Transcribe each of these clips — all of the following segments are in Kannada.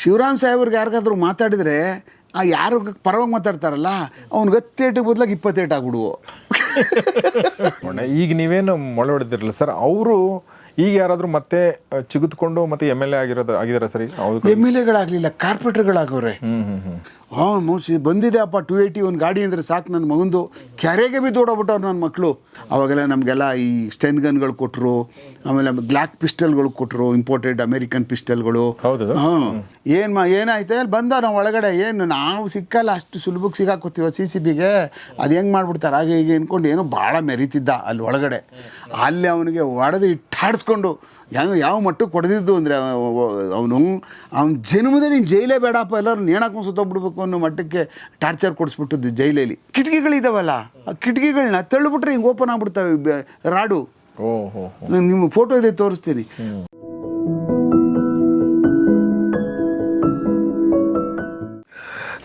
ಶಿವರಾಮ್ ಸಾಹೇಬ್ರಿಗೆ ಯಾರಿಗಾದ್ರೂ ಮಾತಾಡಿದರೆ ಆ ಯಾರು ಪರವಾಗಿ ಮಾತಾಡ್ತಾರಲ್ಲ ಅವ್ನು ಹತ್ತೇಟಿಗೆ ಬದಲಾಗಿ ಇಪ್ಪತ್ತೇಟು ಆಗ್ಬಿಡುವು. ಅಣ್ಣ ಈಗ ನೀವೇನು ಮೊಳೆ ಹೊಡೆದಿರಲ್ಲ ಸರ್? ಅವರು ಈಗ ಯಾರಾದರೂ ಮತ್ತೆ ಚಿಗುತ್ಕೊಂಡು ಮತ್ತೆ ಎಂ ಎಲ್ ಎ ಆಗಿರೋದು ಆಗಿದಾರ ಸರಿ ಎಂ ಎಲ್ ಎಗಳಾಗಲಿಲ್ಲ ಕಾರ್ಪೊರೇಟರ್ಗಳಾಗವ್ರೆ ಹಾಂ ಮೋಸಿ ಬಂದಿದೆ ಅಪ್ಪ ಟು ಏಯ್ಟಿ ಒಂದು ಗಾಡಿ ಅಂದರೆ ಸಾಕು ನನ್ನ ಮಗಂದು. ಕ್ಯಾರೆಗೆ ಬಿ ಓಡೋಗ್ಬಿಟ್ಟವ್ರು ನನ್ನ ಮಕ್ಕಳು ಅವಾಗೆಲ್ಲ ನಮಗೆಲ್ಲ ಈ ಸ್ಟೆನ್ ಗನ್ಗಳು ಕೊಟ್ಟರು ಆಮೇಲೆ ಬ್ಲ್ಯಾಕ್ ಪಿಸ್ಟಲ್ಗಳು ಕೊಟ್ಟರು ಇಂಪೋರ್ಟೆಡ್ ಅಮೇರಿಕನ್ ಪಿಸ್ಟಲ್ಗಳು. ಹೌದು ಹಾಂ ಏನು ಮಾ ಏನಾಯ್ತು? ಅಲ್ಲಿ ಬಂದ ನಾವು ಒಳಗಡೆ? ಏನು ನಾವು ಸಿಕ್ಕಲ್ಲ ಅಷ್ಟು ಸುಲಭಕ್ಕೆ ಸಿಗಾಕೋತೀವ ಸಿ ಸಿ ಬಿಗೆ ಅದು ಹೆಂಗೆ ಮಾಡಿಬಿಡ್ತಾರೆ? ಹಾಗೆ ಹೀಗೆ ಅಂದ್ಕೊಂಡು ಏನೋ ಭಾಳ ಮೆರಿತಿದ್ದ ಅಲ್ಲಿ ಒಳಗಡೆ. ಅಲ್ಲಿ ಅವನಿಗೆ ಒಡೆದು ಇಟ್ಟಾಡಿಸ್ಕೊಂಡು ಯಾವ ಯಾವ ಮಟ್ಟಕ್ಕೆ ಕೊಡ್ದಿದ್ದು ಅಂದರೆ ಅವನು ಅವ್ನ ಜನ್ಮದೇ ನೀನು ಜೈಲೇ ಬೇಡಪ್ಪ ಎಲ್ಲರೂ ನೇಣಾಕೊಂಡು ಸುತ್ತೋಗ್ಬಿಡ್ಬೇಕು ಅನ್ನೋ ಮಟ್ಟಕ್ಕೆ ಟಾರ್ಚರ್ ಕೊಡಿಸ್ಬಿಟ್ಟಿದ್ದು ಜೈಲಲ್ಲಿ. ಕಿಟಕಿಗಳಿದಾವಲ್ಲ ಆ ಕಿಟಕಿಗಳನ್ನ ತಳ್ಳಿಬಿಟ್ರೆ ಹಿಂಗೆ ಓಪನ್ ಆಗ್ಬಿಡ್ತಾವೆ ರಾಡು. ನಿಮ್ಮ ಫೋಟೋ ಇದೆ ತೋರಿಸ್ತೀನಿ.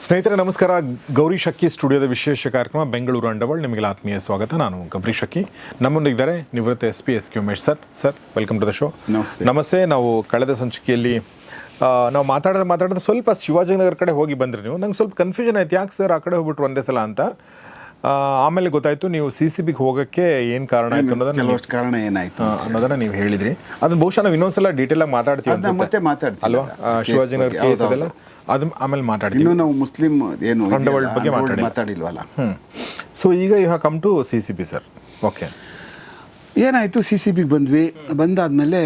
ಸ್ನೇಹಿತರೆ ನಮಸ್ಕಾರ. ಗೌರಿ ಶಕ್ಕಿ ಸ್ಟುಡಿಯೋದ ವಿಶೇಷ ಕಾರ್ಯಕ್ರಮ ಬೆಂಗಳೂರು ಅಂಡವಳ್ ನಿಮಗೆ ಆತ್ಮೀಯ ಸ್ವಾಗತ. ನಾನು ಗೌರಿ ಶಕ್ಕಿ ನಮ್ಮೊಂದಿಗಿದ್ದಾರೆ ನಿವೃತ್ತ S P S K Umesh sir. Sir welcome to the show ನಮಸ್ತೆ. ನಮಸ್ತೆ. ನಾವು ಕಳೆದ ಸಂಚಿಕೆಯಲ್ಲಿ ನಾವು ಮಾತಾಡೋದು ಮಾತಾಡೋದು ಸ್ವಲ್ಪ ಶಿವಾಜಿನಗರ ಕಡೆ ಹೋಗಿ ಬಂದ್ರಿ ನೀವು. ನಂಗೆ ಸ್ವಲ್ಪ ಕನ್ಫ್ಯೂಷನ್ ಆಯ್ತು. ಯಾಕೆ ಸರ್ ಆ ಕಡೆ ಹೋಗ್ಬಿಟ್ಟು ಒಂದೇ ಸಲ ಅಂತ? ಆಮೇಲೆ ಗೊತ್ತಾಯ್ತು ನೀವು ಸಿ ಸಿ ಬಿಗೆ ಹೋಗೋಕ್ಕೆ ಏನು ಕಾರಣ ಆಯ್ತು ಅನ್ನೋದನ್ನ ಕಾರಣ ಏನಾಯ್ತು ಅನ್ನೋದನ್ನ ನೀವು ಹೇಳಿದ್ರಿ. ಅದನ್ನ ಬಹುಶಃ ನಾವು ಇನ್ನೊಂದ್ಸಲ ಡೀಟೇಲ್ ಆಗಿ ಮಾತಾಡ್ತೀವಿ ಮತ್ತೆ ಮಾತಾಡ್ತೀವಿ. ಅಲ್ವಾ? ಶಿವಾಜಿನಗರ ಕೇಸ್ ಅದೆಲ್ಲ? ಅದು ಆಮೇಲೆ ಮಾತಾಡ್ತೀವಿ. ಇನ್ನು ನಾವು ಮುಸ್ಲಿಂ ಏನು ಬಗ್ಗೆ Underworld ಮಾತಾಡಿಲ್ವಲ್ಲ? ಸೊ ಈಗ you have come to C C B sir okay ಏನಾಯಿತು? ಸಿ ಸಿ ಬಿಗೆ ಬಂದ್ವಿ. ಬಂದಾದಮೇಲೆ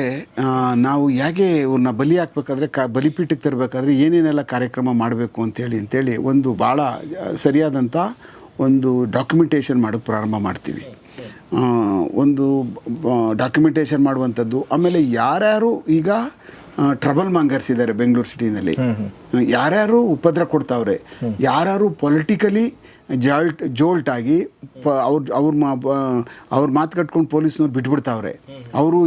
ನಾವು ಹೇಗೆ ಇವ್ರನ್ನ ಬಲಿ ಹಾಕ್ಬೇಕಾದ್ರೆ ಕ ಬಲಿಪೀಠಕ್ಕೆ ತರಬೇಕಾದ್ರೆ ಏನೇನೆಲ್ಲ ಕಾರ್ಯಕ್ರಮ ಮಾಡಬೇಕು ಅಂತೇಳಿ ಅಂತೇಳಿ ಒಂದು ಭಾಳ ಸರಿಯಾದಂಥ ಒಂದು ಡಾಕ್ಯುಮೆಂಟೇಷನ್ ಮಾಡೋಕ್ಕೆ ಪ್ರಾರಂಭ ಮಾಡ್ತೀವಿ. ಒಂದು ಡಾಕ್ಯುಮೆಂಟೇಷನ್ ಮಾಡುವಂಥದ್ದು. ಆಮೇಲೆ ಯಾರ್ಯಾರು ಈಗ ಟ್ರಬಲ್ ಮಾಂಗರ್ಸ್ ಇದ್ದಾರೆ ಬೆಂಗಳೂರು ಸಿಟಿನಲ್ಲಿ ಯಾರ್ಯಾರು ಉಪದ್ರ ಕೊಡ್ತಾವ್ರೆ ಯಾರ್ಯಾರು ಪೊಲಿಟಿಕಲಿ ಜಾಲ್ಟ್ ಜೋಲ್ಟ್ ಆಗಿ ಪ ಅವ್ರ ಅವ್ರ ಮಾ ಅವ್ರ ಮಾತು ಕಟ್ಕೊಂಡು ಪೊಲೀಸ್ನವ್ರು ಬಿಟ್ಬಿಡ್ತಾವ್ರೆ. ಅವರು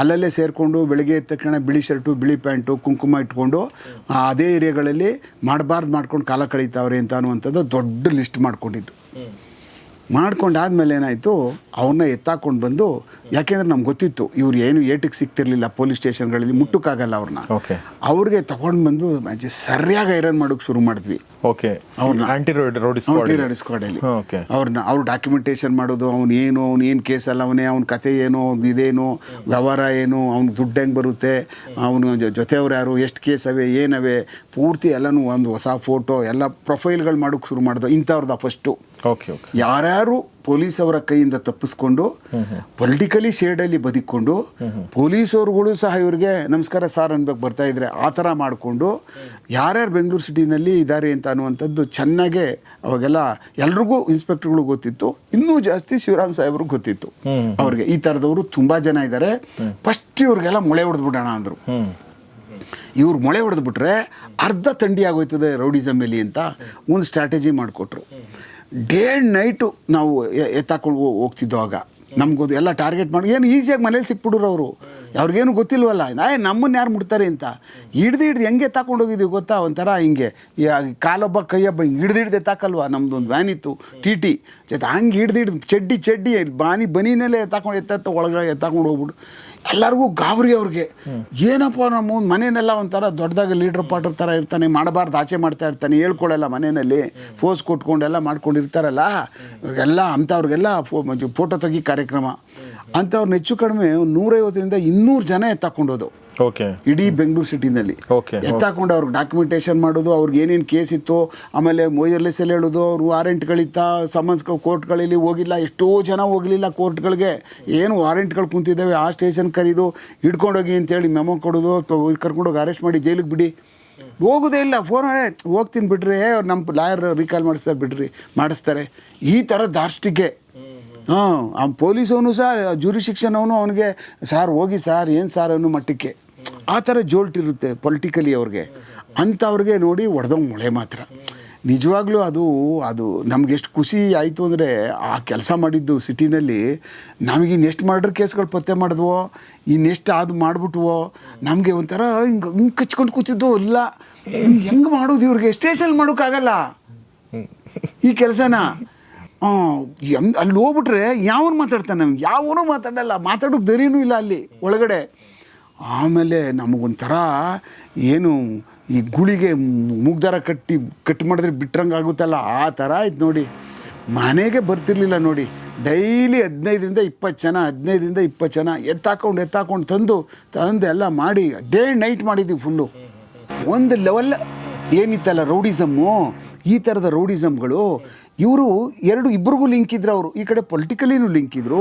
ಅಲ್ಲಲ್ಲೇ ಸೇರಿಕೊಂಡು ಬೆಳಗ್ಗೆ ಎದ್ದ ತಕ್ಷಣ ಬಿಳಿ ಶರ್ಟು ಬಿಳಿ ಪ್ಯಾಂಟು ಕುಂಕುಮ ಇಟ್ಕೊಂಡು ಅದೇ ಏರಿಯಾಗಳಲ್ಲಿ ಮಾಡಬಾರ್ದು ಮಾಡ್ಕೊಂಡು ಕಾಲ ಕಳೀತಾವ್ರೆ ಅಂತ ಅನ್ನುವಂಥದ್ದು ದೊಡ್ಡ ಲಿಸ್ಟ್ ಮಾಡ್ಕೊಂಡಿದ್ದು. ಮಾಡ್ಕೊಂಡಾದ್ಮೇಲೆ ಏನಾಯಿತು ಅವ್ರನ್ನ ಎತ್ತಾಕೊಂಡು ಬಂದು ಯಾಕೆಂದ್ರೆ ನಮ್ಗೆ ಗೊತ್ತಿತ್ತು ಇವ್ರು ಏನು ಏಟಿಗೆ ಸಿಗ್ತಿರ್ಲಿಲ್ಲ ಪೊಲೀಸ್ ಸ್ಟೇಷನ್ಗಳಲ್ಲಿ ಮುಟ್ಟಕ್ಕಾಗಲ್ಲ ಅವ್ರನ್ನ ಓಕೆ ಅವ್ರಿಗೆ ತಗೊಂಡು ಬಂದು ಸರಿಯಾಗಿ ಐರನ್ ಮಾಡೋಕೆ ಶುರು ಮಾಡಿದ್ವಿ. ಓಕೆ ರೋಡ್ ಸ್ಕ್ವಾಡಲ್ಲಿ ಓಕೆ ಅವ್ರನ್ನ ಅವ್ರು ಡಾಕ್ಯುಮೆಂಟೇಷನ್ ಮಾಡೋದು ಅವ್ನು ಏನು ಅವ್ನು ಏನು ಕೇಸಲ್ಲ ಅವನೇ ಅವ್ನ ಕತೆ ಏನು ಅವ್ನು ಇದೇನು ವ್ಯವಹಾರ ಏನು ಅವ್ನ ದುಡ್ಡು ಹೆಂಗೆ ಬರುತ್ತೆ ಅವನು ಜೊತೆಯವ್ರು ಯಾರು ಎಷ್ಟು ಕೇಸ್ ಅವೆ ಏನವೆ ಪೂರ್ತಿ ಎಲ್ಲನೂ ಒಂದು ಹೊಸ ಫೋಟೋ ಎಲ್ಲ ಪ್ರೊಫೈಲ್ಗಳು ಮಾಡೋಕೆ ಶುರು ಮಾಡ್ದು ಇಂಥವ್ರದ್ದು ಫಸ್ಟು ಯಾರ್ಯಾರು ಪೊಲೀಸ್ ಅವರ ಕೈಯಿಂದ ತಪ್ಪಿಸ್ಕೊಂಡು ಪೊಲಿಟಿಕಲಿ ಶೇಡಲ್ಲಿ ಬದುಕೊಂಡು ಅವರುಗಳು ಸಹ ಇವ್ರಿಗೆ, ನಮಸ್ಕಾರ ಸಾರ್ ಅನ್ಬೇಕು ಬರ್ತಾ ಇದ್ರೆ ಆ ಥರ ಮಾಡಿಕೊಂಡು ಯಾರ್ಯಾರು ಬೆಂಗಳೂರು ಸಿಟಿನಲ್ಲಿ ಇದ್ದಾರೆ ಅಂತ ಅನ್ನುವಂಥದ್ದು ಚೆನ್ನಾಗೆ ಅವಾಗೆಲ್ಲ ಎಲ್ರಿಗೂ ಇನ್ಸ್ಪೆಕ್ಟರ್ಗಳು ಗೊತ್ತಿತ್ತು. ಇನ್ನೂ ಜಾಸ್ತಿ ಶಿವರಾಮ್ ಸಾಹೇಬ್ರಿಗೆ ಗೊತ್ತಿತ್ತು. ಅವ್ರಿಗೆ ಈ ಥರದವರು ತುಂಬ ಜನ ಇದ್ದಾರೆ ಫಸ್ಟ್ ಇವ್ರಿಗೆಲ್ಲ ಮೊಳೆ ಹೊಡೆದ್ಬಿಡೋಣ ಅಂದರು. ಇವ್ರು ಮೊಳೆ ಹೊಡೆದ್ಬಿಟ್ರೆ ಅರ್ಧ ತಂಡಿ ಆಗೋಯ್ತದೆ ರೌಡಿಸಮ್ ಅಂತ ಒಂದು ಸ್ಟ್ರಾಟಜಿ ಮಾಡಿಕೊಟ್ರು. ಡೇ ಆ್ಯಂಡ್ ನೈಟು ನಾವು ಎತ್ತಾಕೊಂಡು ಹೋಗ್ತಿದ್ದೋ ಆಗ. ನಮ್ಗೆ ಎಲ್ಲ ಟಾರ್ಗೆಟ್ ಮಾಡಿ ಏನು ಈಸಿಯಾಗಿ ಮನೇಲಿ ಸಿಕ್ಬಿಡ್ರು ಅವರು. ಅವ್ರಿಗೇನು ಗೊತ್ತಿಲ್ವಲ್ಲ? ಏ, ನಮ್ಮನ್ನು ಯಾರು ಮುಡ್ತಾರೆ ಅಂತ. ಹಿಡ್ದು ಹಿಡ್ದು ಹೆಂಗೆ ಹೋಗಿದ್ದೀವಿ ಗೊತ್ತಾ? ಒಂಥರ ಹಿಂಗೆ. ಕಾಲೊಬ್ಬ ಕೈಯೊಬ್ಬ ಹಿಂಗೆ ಹಿಡ್ದು ಹಿಡ್ದು ಎತ್ತಾಕಲ್ವ? ನಮ್ದು ಒಂದು ವ್ಯಾನ್ ಇತ್ತು, ಟಿ ಟಿ. ಜೊತೆ ಹಂಗೆ ಹಿಡ್ದು ಹಿಡ್ದು, ಚಡ್ಡಿ ಚಡ್ಡಿ, ಬಾನಿ, ಬನಿನಲ್ಲೇ ಎತ್ತಾಕೊಂಡು ಎತ್ತ ಒಳಗೆ ಎತ್ತಾಕೊಂಡು ಹೋಗ್ಬಿಟ್ಟು. ಎಲ್ಲರಿಗೂ ಗಾಬರಿ ಅವ್ರಿಗೆ. ಏನಪ್ಪ ನಮ್ಮ ಮನೆಯನ್ನೆಲ್ಲ ಒಂಥರ ದೊಡ್ಡದಾಗ ಲೀಡ್ರ್ ಪಾಟ್ರ್ ಥರ ಇರ್ತಾನೆ, ಮಾಡಬಾರ್ದು, ಆಚೆ ಮಾಡ್ತಾ ಇರ್ತಾನೆ ಹೇಳ್ಕೊಳ್ಳಲ್ಲ ಮನೆಯಲ್ಲಿ ಫೋಸ್ ಕೊಟ್ಕೊಂಡೆಲ್ಲ ಮಾಡ್ಕೊಂಡಿರ್ತಾರಲ್ಲ. ಇವ್ರಿಗೆಲ್ಲ ಅಂಥವ್ರಿಗೆಲ್ಲ ಫೋ ಫೋಟೋ ತೆಗಿ ಕಾರ್ಯಕ್ರಮ. ಅಂಥವ್ರನ್ನ ಹೆಚ್ಚು ಕಡಿಮೆ ನೂರೈವತ್ತರಿಂದ ಇನ್ನೂರು ಜನ ಎತ್ತಾಕೊಂಡೋದು. ಓಕೆ ಇಡೀ ಬೆಂಗಳೂರು ಸಿಟಿನಲ್ಲಿ. ಎತ್ತಾಕೊಂಡು ಅವ್ರಿಗೆ ಡಾಕ್ಯುಮೆಂಟೇಷನ್ ಮಾಡೋದು ಅವ್ರಿಗೆ ಏನೇನು ಕೇಸ್ ಇತ್ತು ಆಮೇಲೆ ಮೊಯರ್ಲೆಸ್ಸಲ್ಲಿ ಹೇಳೋದು ಅವರು ವಾರೆಂಟ್ಗಳಿತ್ತ ಸಮನ್ಸ್ ಕೋರ್ಟ್ಗಳಲ್ಲಿ ಹೋಗಿಲ್ಲ ಎಷ್ಟೋ ಜನ ಹೋಗಲಿಲ್ಲ ಕೋರ್ಟ್ಗಳಿಗೆ ಏನು ವಾರೆಂಟ್ಗಳು ಕುಂತಿದ್ದಾವೆ ಆ ಸ್ಟೇಷನ್ ಕರೀದು ಹಿಡ್ಕೊಂಡೋಗಿ ಅಂತೇಳಿ ಮೆಮೊ ಕೊಡೋದು ಕರ್ಕೊಂಡೋಗಿ ಅರೆಸ್ಟ್ ಮಾಡಿ ಜೈಲಿಗೆ ಬಿಡಿ. ಹೋಗೋದೇ ಇಲ್ಲ ಫೋನ್ ಹೋಗ್ತೀನಿ ಬಿಡ್ರಿ ನಮ್ಮ ಲಾಯರ್ ರೀಕಾಲ್ ಮಾಡಿಸ್ತಾರೆ ಬಿಡ್ರಿ ಮಾಡಿಸ್ತಾರೆ. ಈ ಥರ ದಾರ್ಷ್ಟಿಕೆ. ಹಾಂ ಆ ಪೊಲೀಸವನು ಸಹ ಜೂರಿ ಶಿಕ್ಷಣವನು ಅವನು ಅವನಿಗೆ ಸಾರ್ ಹೋಗಿ ಸಾರ್ ಏನು ಸಾರ್ ಅನ್ನೋ ಮಟ್ಟಕ್ಕೆ. ಆ ಥರ ಜೋಲ್ಟ್ ಇರುತ್ತೆ ಪೊಲಿಟಿಕಲಿ ಅವ್ರಿಗೆ. ಅಂಥವ್ರಿಗೆ ನೋಡಿ ಒಡೆದಂಗೆ ಮೊಳೆ ಮಾತ್ರ. ನಿಜವಾಗ್ಲೂ ಅದು ಅದು ನಮ್ಗೆ ಎಷ್ಟು ಖುಷಿ ಆಯಿತು ಅಂದರೆ ಆ ಕೆಲಸ ಮಾಡಿದ್ದು ಸಿಟಿನಲ್ಲಿ ನಮಗೆ ಇನ್ನೆಷ್ಟು ಮರ್ಡರ್ ಕೇಸ್ಗಳು ಪತ್ತೆ ಮಾಡಿದ್ವೋ, ಇನ್ನೆಷ್ಟು ಅದು ಮಾಡಿಬಿಟ್ವೋ, ನಮಗೆ ಒಂಥರ ಹಿಂಗೆ ಹಿಂಗೆ ಕಚ್ಕೊಂಡು ಕೂತಿದ್ದು ಇಲ್ಲ. ಹೆಂಗೆ ಮಾಡೋದು ಇವ್ರಿಗೆ? ಸ್ಟೇಷನ್ ಮಾಡೋಕ್ಕಾಗಲ್ಲ. ಈ ಕೆಲಸನ. ಅಲ್ಲಿ ಹೋಗ್ಬಿಟ್ರೆ ಯಾವನು ಮಾತಾಡ್ತಾನೆ? ನಮ್ಗೆ ಯಾವನು ಮಾತಾಡಲ್ಲ. ಮಾತಾಡೋಕೆ ಧೈರ್ಯನೂ ಇಲ್ಲ ಅಲ್ಲಿ, ಒಳಗಡೆ. ಆಮೇಲೆ ನಮಗೊಂಥರ ಏನು ಈ ಗುಳಿಗೆ ಮುಗ್ದಾರ ಕಟ್ಟಿ ಕಟ್ ಮಾಡಿದ್ರೆ ಬಿಟ್ರಂಗೆ ಆಗುತ್ತಲ್ಲ, ಆ ಥರ ಆಯ್ತು ನೋಡಿ. ಮನೆಗೆ ಬರ್ತಿರ್ಲಿಲ್ಲ ನೋಡಿ. ಡೈಲಿ ಹದಿನೈದರಿಂದ ಇಪ್ಪತ್ತು ಜನ, ಹದಿನೈದರಿಂದ ಇಪ್ಪತ್ತು ಜನ ಎತ್ತಾಕೊಂಡು ಎತ್ತಾಕೊಂಡು ತಂದು ತಂದು ಎಲ್ಲ ಮಾಡಿ, ಡೇ ನೈಟ್ ಮಾಡಿದ್ದೀವಿ ಫುಲ್ಲು ಒಂದು ಲೆವೆಲ್ ಏನಿತ್ತಲ್ಲ ರೌಡಿಸಮ್ಮು? ಈ ಥರದ ರೌಡಿಸಮ್ಗಳು, ಇವರು ಎರಡು ಇಬ್ಬರಿಗೂ ಲಿಂಕ್ ಇದ್ರು ಅವರು. ಈ ಕಡೆ ಪೊಲಿಟಿಕಲಿನೂ ಲಿಂಕ್ ಇದ್ರು,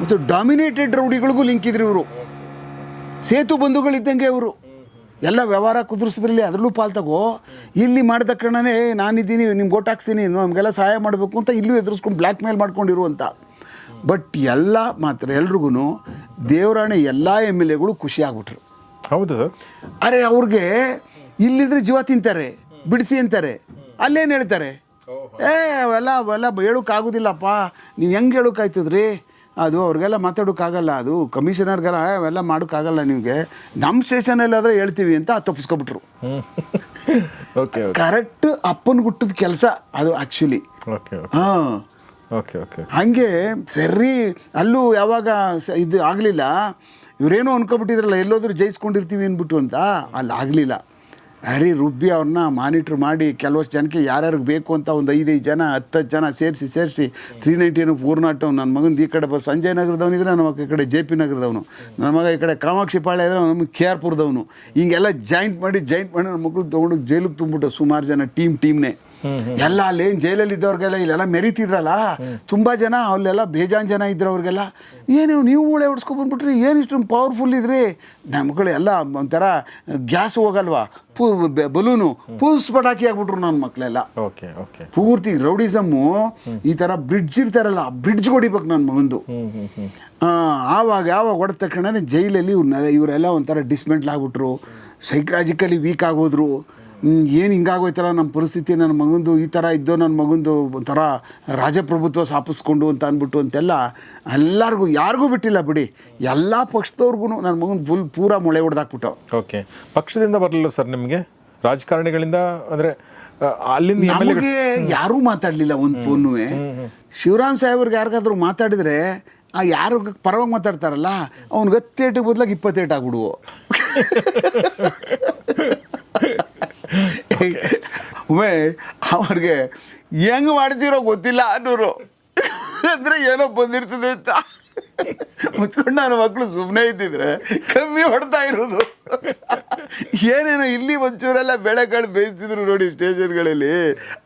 ಮತ್ತು ಡಾಮಿನೇಟೆಡ್ ರೌಡಿಗಳಿಗೂ ಲಿಂಕ್ ಇದ್ರು ಇವರು. ಸೇತು ಬಂಧುಗಳಿದ್ದಂಗೆ ಅವರು ಎಲ್ಲ ವ್ಯವಹಾರ ಕುದುರಿಸಿದ್ರಲ್ಲಿ ಅದರಲ್ಲೂ ಪಾಲ್ ತಗೋ. ಇಲ್ಲಿ ಮಾಡಿದ ಕಾರಣನೇ ನಾನಿದ್ದೀನಿ ನಿಮ್ಗೆ ಓಟ್ ಹಾಕ್ಸ್ತೀನಿ ನಮಗೆಲ್ಲ ಸಹಾಯ ಮಾಡಬೇಕು ಅಂತ ಇಲ್ಲೂ ಎದುರಿಸ್ಕೊಂಡು ಬ್ಲ್ಯಾಕ್ ಮೇಲ್ ಮಾಡ್ಕೊಂಡಿರುವಂಥ ಬಟ್ ಎಲ್ಲ ಮಾತ್ರ ಎಲ್ರಿಗೂ ದೇವರಾಣೆ ಎಲ್ಲ ಎಂ ಎಲ್ ಎಗಳು ಖುಷಿ ಆಗ್ಬಿಟ್ರು. ಹೌದು ಸರ್. ಅರೆ ಅವ್ರಿಗೆ ಇಲ್ಲಿದ್ರೆ ಜೀವ ತಿಂತಾರೆ ಬಿಡಿಸಿ ಅಂತಾರೆ ಅಲ್ಲೇನು ಹೇಳ್ತಾರೆ? ಏ ಅವೆಲ್ಲ ಅವೆಲ್ಲ ಹೇಳೋಕ್ಕಾಗೋದಿಲ್ಲಪ್ಪ. ನೀವು ಹೆಂಗೆ ಹೇಳೋಕ್ಕಾಯ್ತದ್ರಿ? ಅದು ಅವ್ರಿಗೆಲ್ಲ ಮಾತಾಡೋಕ್ಕಾಗಲ್ಲ ಅದು ಕಮಿಷನರ್ಗೆಲ್ಲ ಅವೆಲ್ಲ ಮಾಡೋಕ್ಕಾಗಲ್ಲ ನಿಮಗೆ. ನಮ್ಮ ಸ್ಟೇಷನಲ್ಲಾದರೆ ಹೇಳ್ತೀವಿ ಅಂತ ತಪ್ಪಿಸ್ಕೊಬಿಟ್ರು. ಓಕೆ ಕರೆಕ್ಟ್ ಅಪ್ಪನ ಗುಟ್ಟದ ಕೆಲಸ ಅದು ಆ್ಯಕ್ಚುಲಿ ಹಾಂ. ಓಕೆ ಓಕೆ ಹಂಗೆ ಸರಿ ಅಲ್ಲೂ ಯಾವಾಗ ಇದು ಆಗಲಿಲ್ಲ. ಇವರೇನೋ ಅನ್ಕೊಬಿಟ್ಟಿದ್ರಲ್ಲ ಎಲ್ಲೋದ್ರೂ ಜಯಿಸ್ಕೊಂಡಿರ್ತೀವಿ ಅಂದ್ಬಿಟ್ಟು ಅಂತ. ಅಲ್ಲಿ ಆಗಲಿಲ್ಲ ಹರಿ ರುಬ್ಬಿ ಅವ್ರನ್ನ ಮಾನಿಟ್ರ್ ಮಾಡಿ ಕೆಲವಷ್ಟು ಜನಕ್ಕೆ ಯಾರ್ಯಾರಿಗೆ ಬೇಕು ಅಂತ ಒಂದು ಐದೈದು ಜನ ಹತ್ತು ಜನ ಸೇರಿಸಿ ಸೇರಿಸಿ ತ್ರೀ ನೈಂಟಿಯನ್ನು ಫೋರ್ ನಾಟ್ ನನ್ನ ಮಗನ ಈ ಕಡೆ ಬಸ್ ಸಂಜಯ್ ನಗರದವನಿದ್ರೆ ನಮ್ಮ ಈ ಕಡೆ ಜೆ ಪಿ ನಗರದವನು. ನನ್ನ ಮಗ ಈ ಕಡೆ ಕಾಮಾಕ್ಷಿ ಪಾಳ್ಯ ಇದ್ರೆ ನಮ್ಮ ಕೆ ಆರ್ ಪುರದವನು. ಹಿಂಗೆಲ್ಲ ಜಾಯಿಂಟ್ ಮಾಡಿ ಜಾಯಿಂಟ್ ಮಾಡಿ ನನ್ನ ಮಗಳು ತೊಗೊಂಡು ಜೈಲಿಗೆ ತುಂಬಿಟ್ಟು ಸುಮಾರು ಜನ ಟೀಮ್ ಟೀಮ್ನೇ ಎಲ್ಲ ಅಲ್ಲಿ ಏನು ಜೈಲಲ್ಲಿ ಇದ್ದವ್ರಿಗೆಲ್ಲ ಇಲ್ಲೆಲ್ಲ ಮೆರಿತಿದ್ರಲ್ಲ? ತುಂಬ ಜನ ಅಲ್ಲೆಲ್ಲ ಬೇಜಾನ್ ಜನ ಇದ್ರು ಅವ್ರಿಗೆಲ್ಲ ಏನು ನೀವು ಮೂಳೆ ಹೊಡ್ಸ್ಕೊಬಂದ್ಬಿಟ್ರಿ ಏನು ಇಷ್ಟೊಂದು ಪವರ್ಫುಲ್ ಇದ್ರಿ? ನಮ್ಮ ಮಕ್ಕಳು ಎಲ್ಲ ಒಂಥರ ಗ್ಯಾಸ್ ಹೋಗಲ್ವಾ? ಪೂ ಬಲೂನು ಪೂಸ್ ಪಟಾಕಿ ಆಗ್ಬಿಟ್ರು ನನ್ನ ಮಕ್ಕಳೆಲ್ಲ ಓಕೆ ಓಕೆ. ಪೂರ್ತಿ ರೌಡಿಸಮ್ಮು ಈ ಥರ ಬ್ರಿಡ್ಜ್ ಇರ್ತಾರಲ್ಲ ಬ್ರಿಡ್ಜ್ ಹೊಡಿಬೇಕು ನನ್ನ ಮಗಂದು. ಆವಾಗ ಯಾವಾಗ ಹೊಡೆದ ತಕ್ಷಣ ಜೈಲಲ್ಲಿ ಇವ್ರನ್ನೆಲ್ಲ ಇವರೆಲ್ಲ ಒಂಥರ ಡಿಸ್ಮೆಂಟ್ಲ್ ಆಗ್ಬಿಟ್ರು. Psychologically weak ಆಗೋದ್ರು. ಏನು ಹಿಂಗಾಗೋಯ್ತಲ್ಲ ನಮ್ಮ ಪರಿಸ್ಥಿತಿ ನನ್ನ ಮಗಂದು ಈ ಥರ ಇದ್ದೋ ನನ್ನ ಮಗಂದು ಒಂಥರ ರಾಜಪ್ರಭುತ್ವ ಸ್ಥಾಪಿಸ್ಕೊಂಡು ಅಂತ ಅಂದ್ಬಿಟ್ಟು ಅಂತೆಲ್ಲ ಎಲ್ಲರಿಗೂ ಯಾರಿಗೂ ಬಿಟ್ಟಿಲ್ಲ ಬಿಡಿ. ಎಲ್ಲ ಪಕ್ಷದವ್ರಿಗೂ ನನ್ನ ಮಗನ ಫುಲ್ ಪೂರ ಮೊಳೆ ಹೊಡೆದಾಕ್ಬಿಟ್ಟು ಓಕೆ. ಪಕ್ಷದಿಂದ ಬರಲಿಲ್ಲ ಸರ್ ನಿಮಗೆ? ರಾಜಕಾರಣಿಗಳಿಂದ ಅಂದರೆ ಅಲ್ಲಿ ಅಲ್ಲಿಂದ ನಮಗೆ ಯಾರೂ ಮಾತಾಡಲಿಲ್ಲ ಒಂದು ಫೋನು ಶಿವರಾಮ್ ಸಾಹೇಬ್ರಿಗೆ ಯಾರಿಗಾದ್ರೂ ಮಾತಾಡಿದ್ರೆ ಆ ಯಾರು ಪರವಾಗಿ ಮಾತಾಡ್ತಾರಲ್ಲ ಅವ್ನಿಗೆ ಹತ್ತೇಟಿಗೆ ಬದಲಾಗಿ ಇಪ್ಪತ್ತೇಟು ಆಗ್ಬಿಡುವು. ಒಮ್ಮೆ ಅವ್ರಿಗೆ ಹೆಂಗ್ ಮಾಡ್ತಿರೋ ಗೊತ್ತಿಲ್ಲ ಅನ್ನೋರು. ಅಂದ್ರೆ ಏನೋ ಬಂದಿರ್ತದೆ ಅಂತ. ಮುಚ್ಕೊಂಡು ನನ್ನ ಮಕ್ಕಳು ಸುಮ್ಮನೆ ಇದ್ದಿದ್ರೆ ಕಮ್ಮಿ ಹೊಡ್ತಾ ಇರೋದು. ಏನೇನೋ ಇಲ್ಲಿ ಒಂಚೂರೆಲ್ಲ ಬೇಳೆಕಾಳು ಬೇಯಿಸ್ತಿದ್ರು ನೋಡಿ ಸ್ಟೇಷನ್ಗಳಲ್ಲಿ.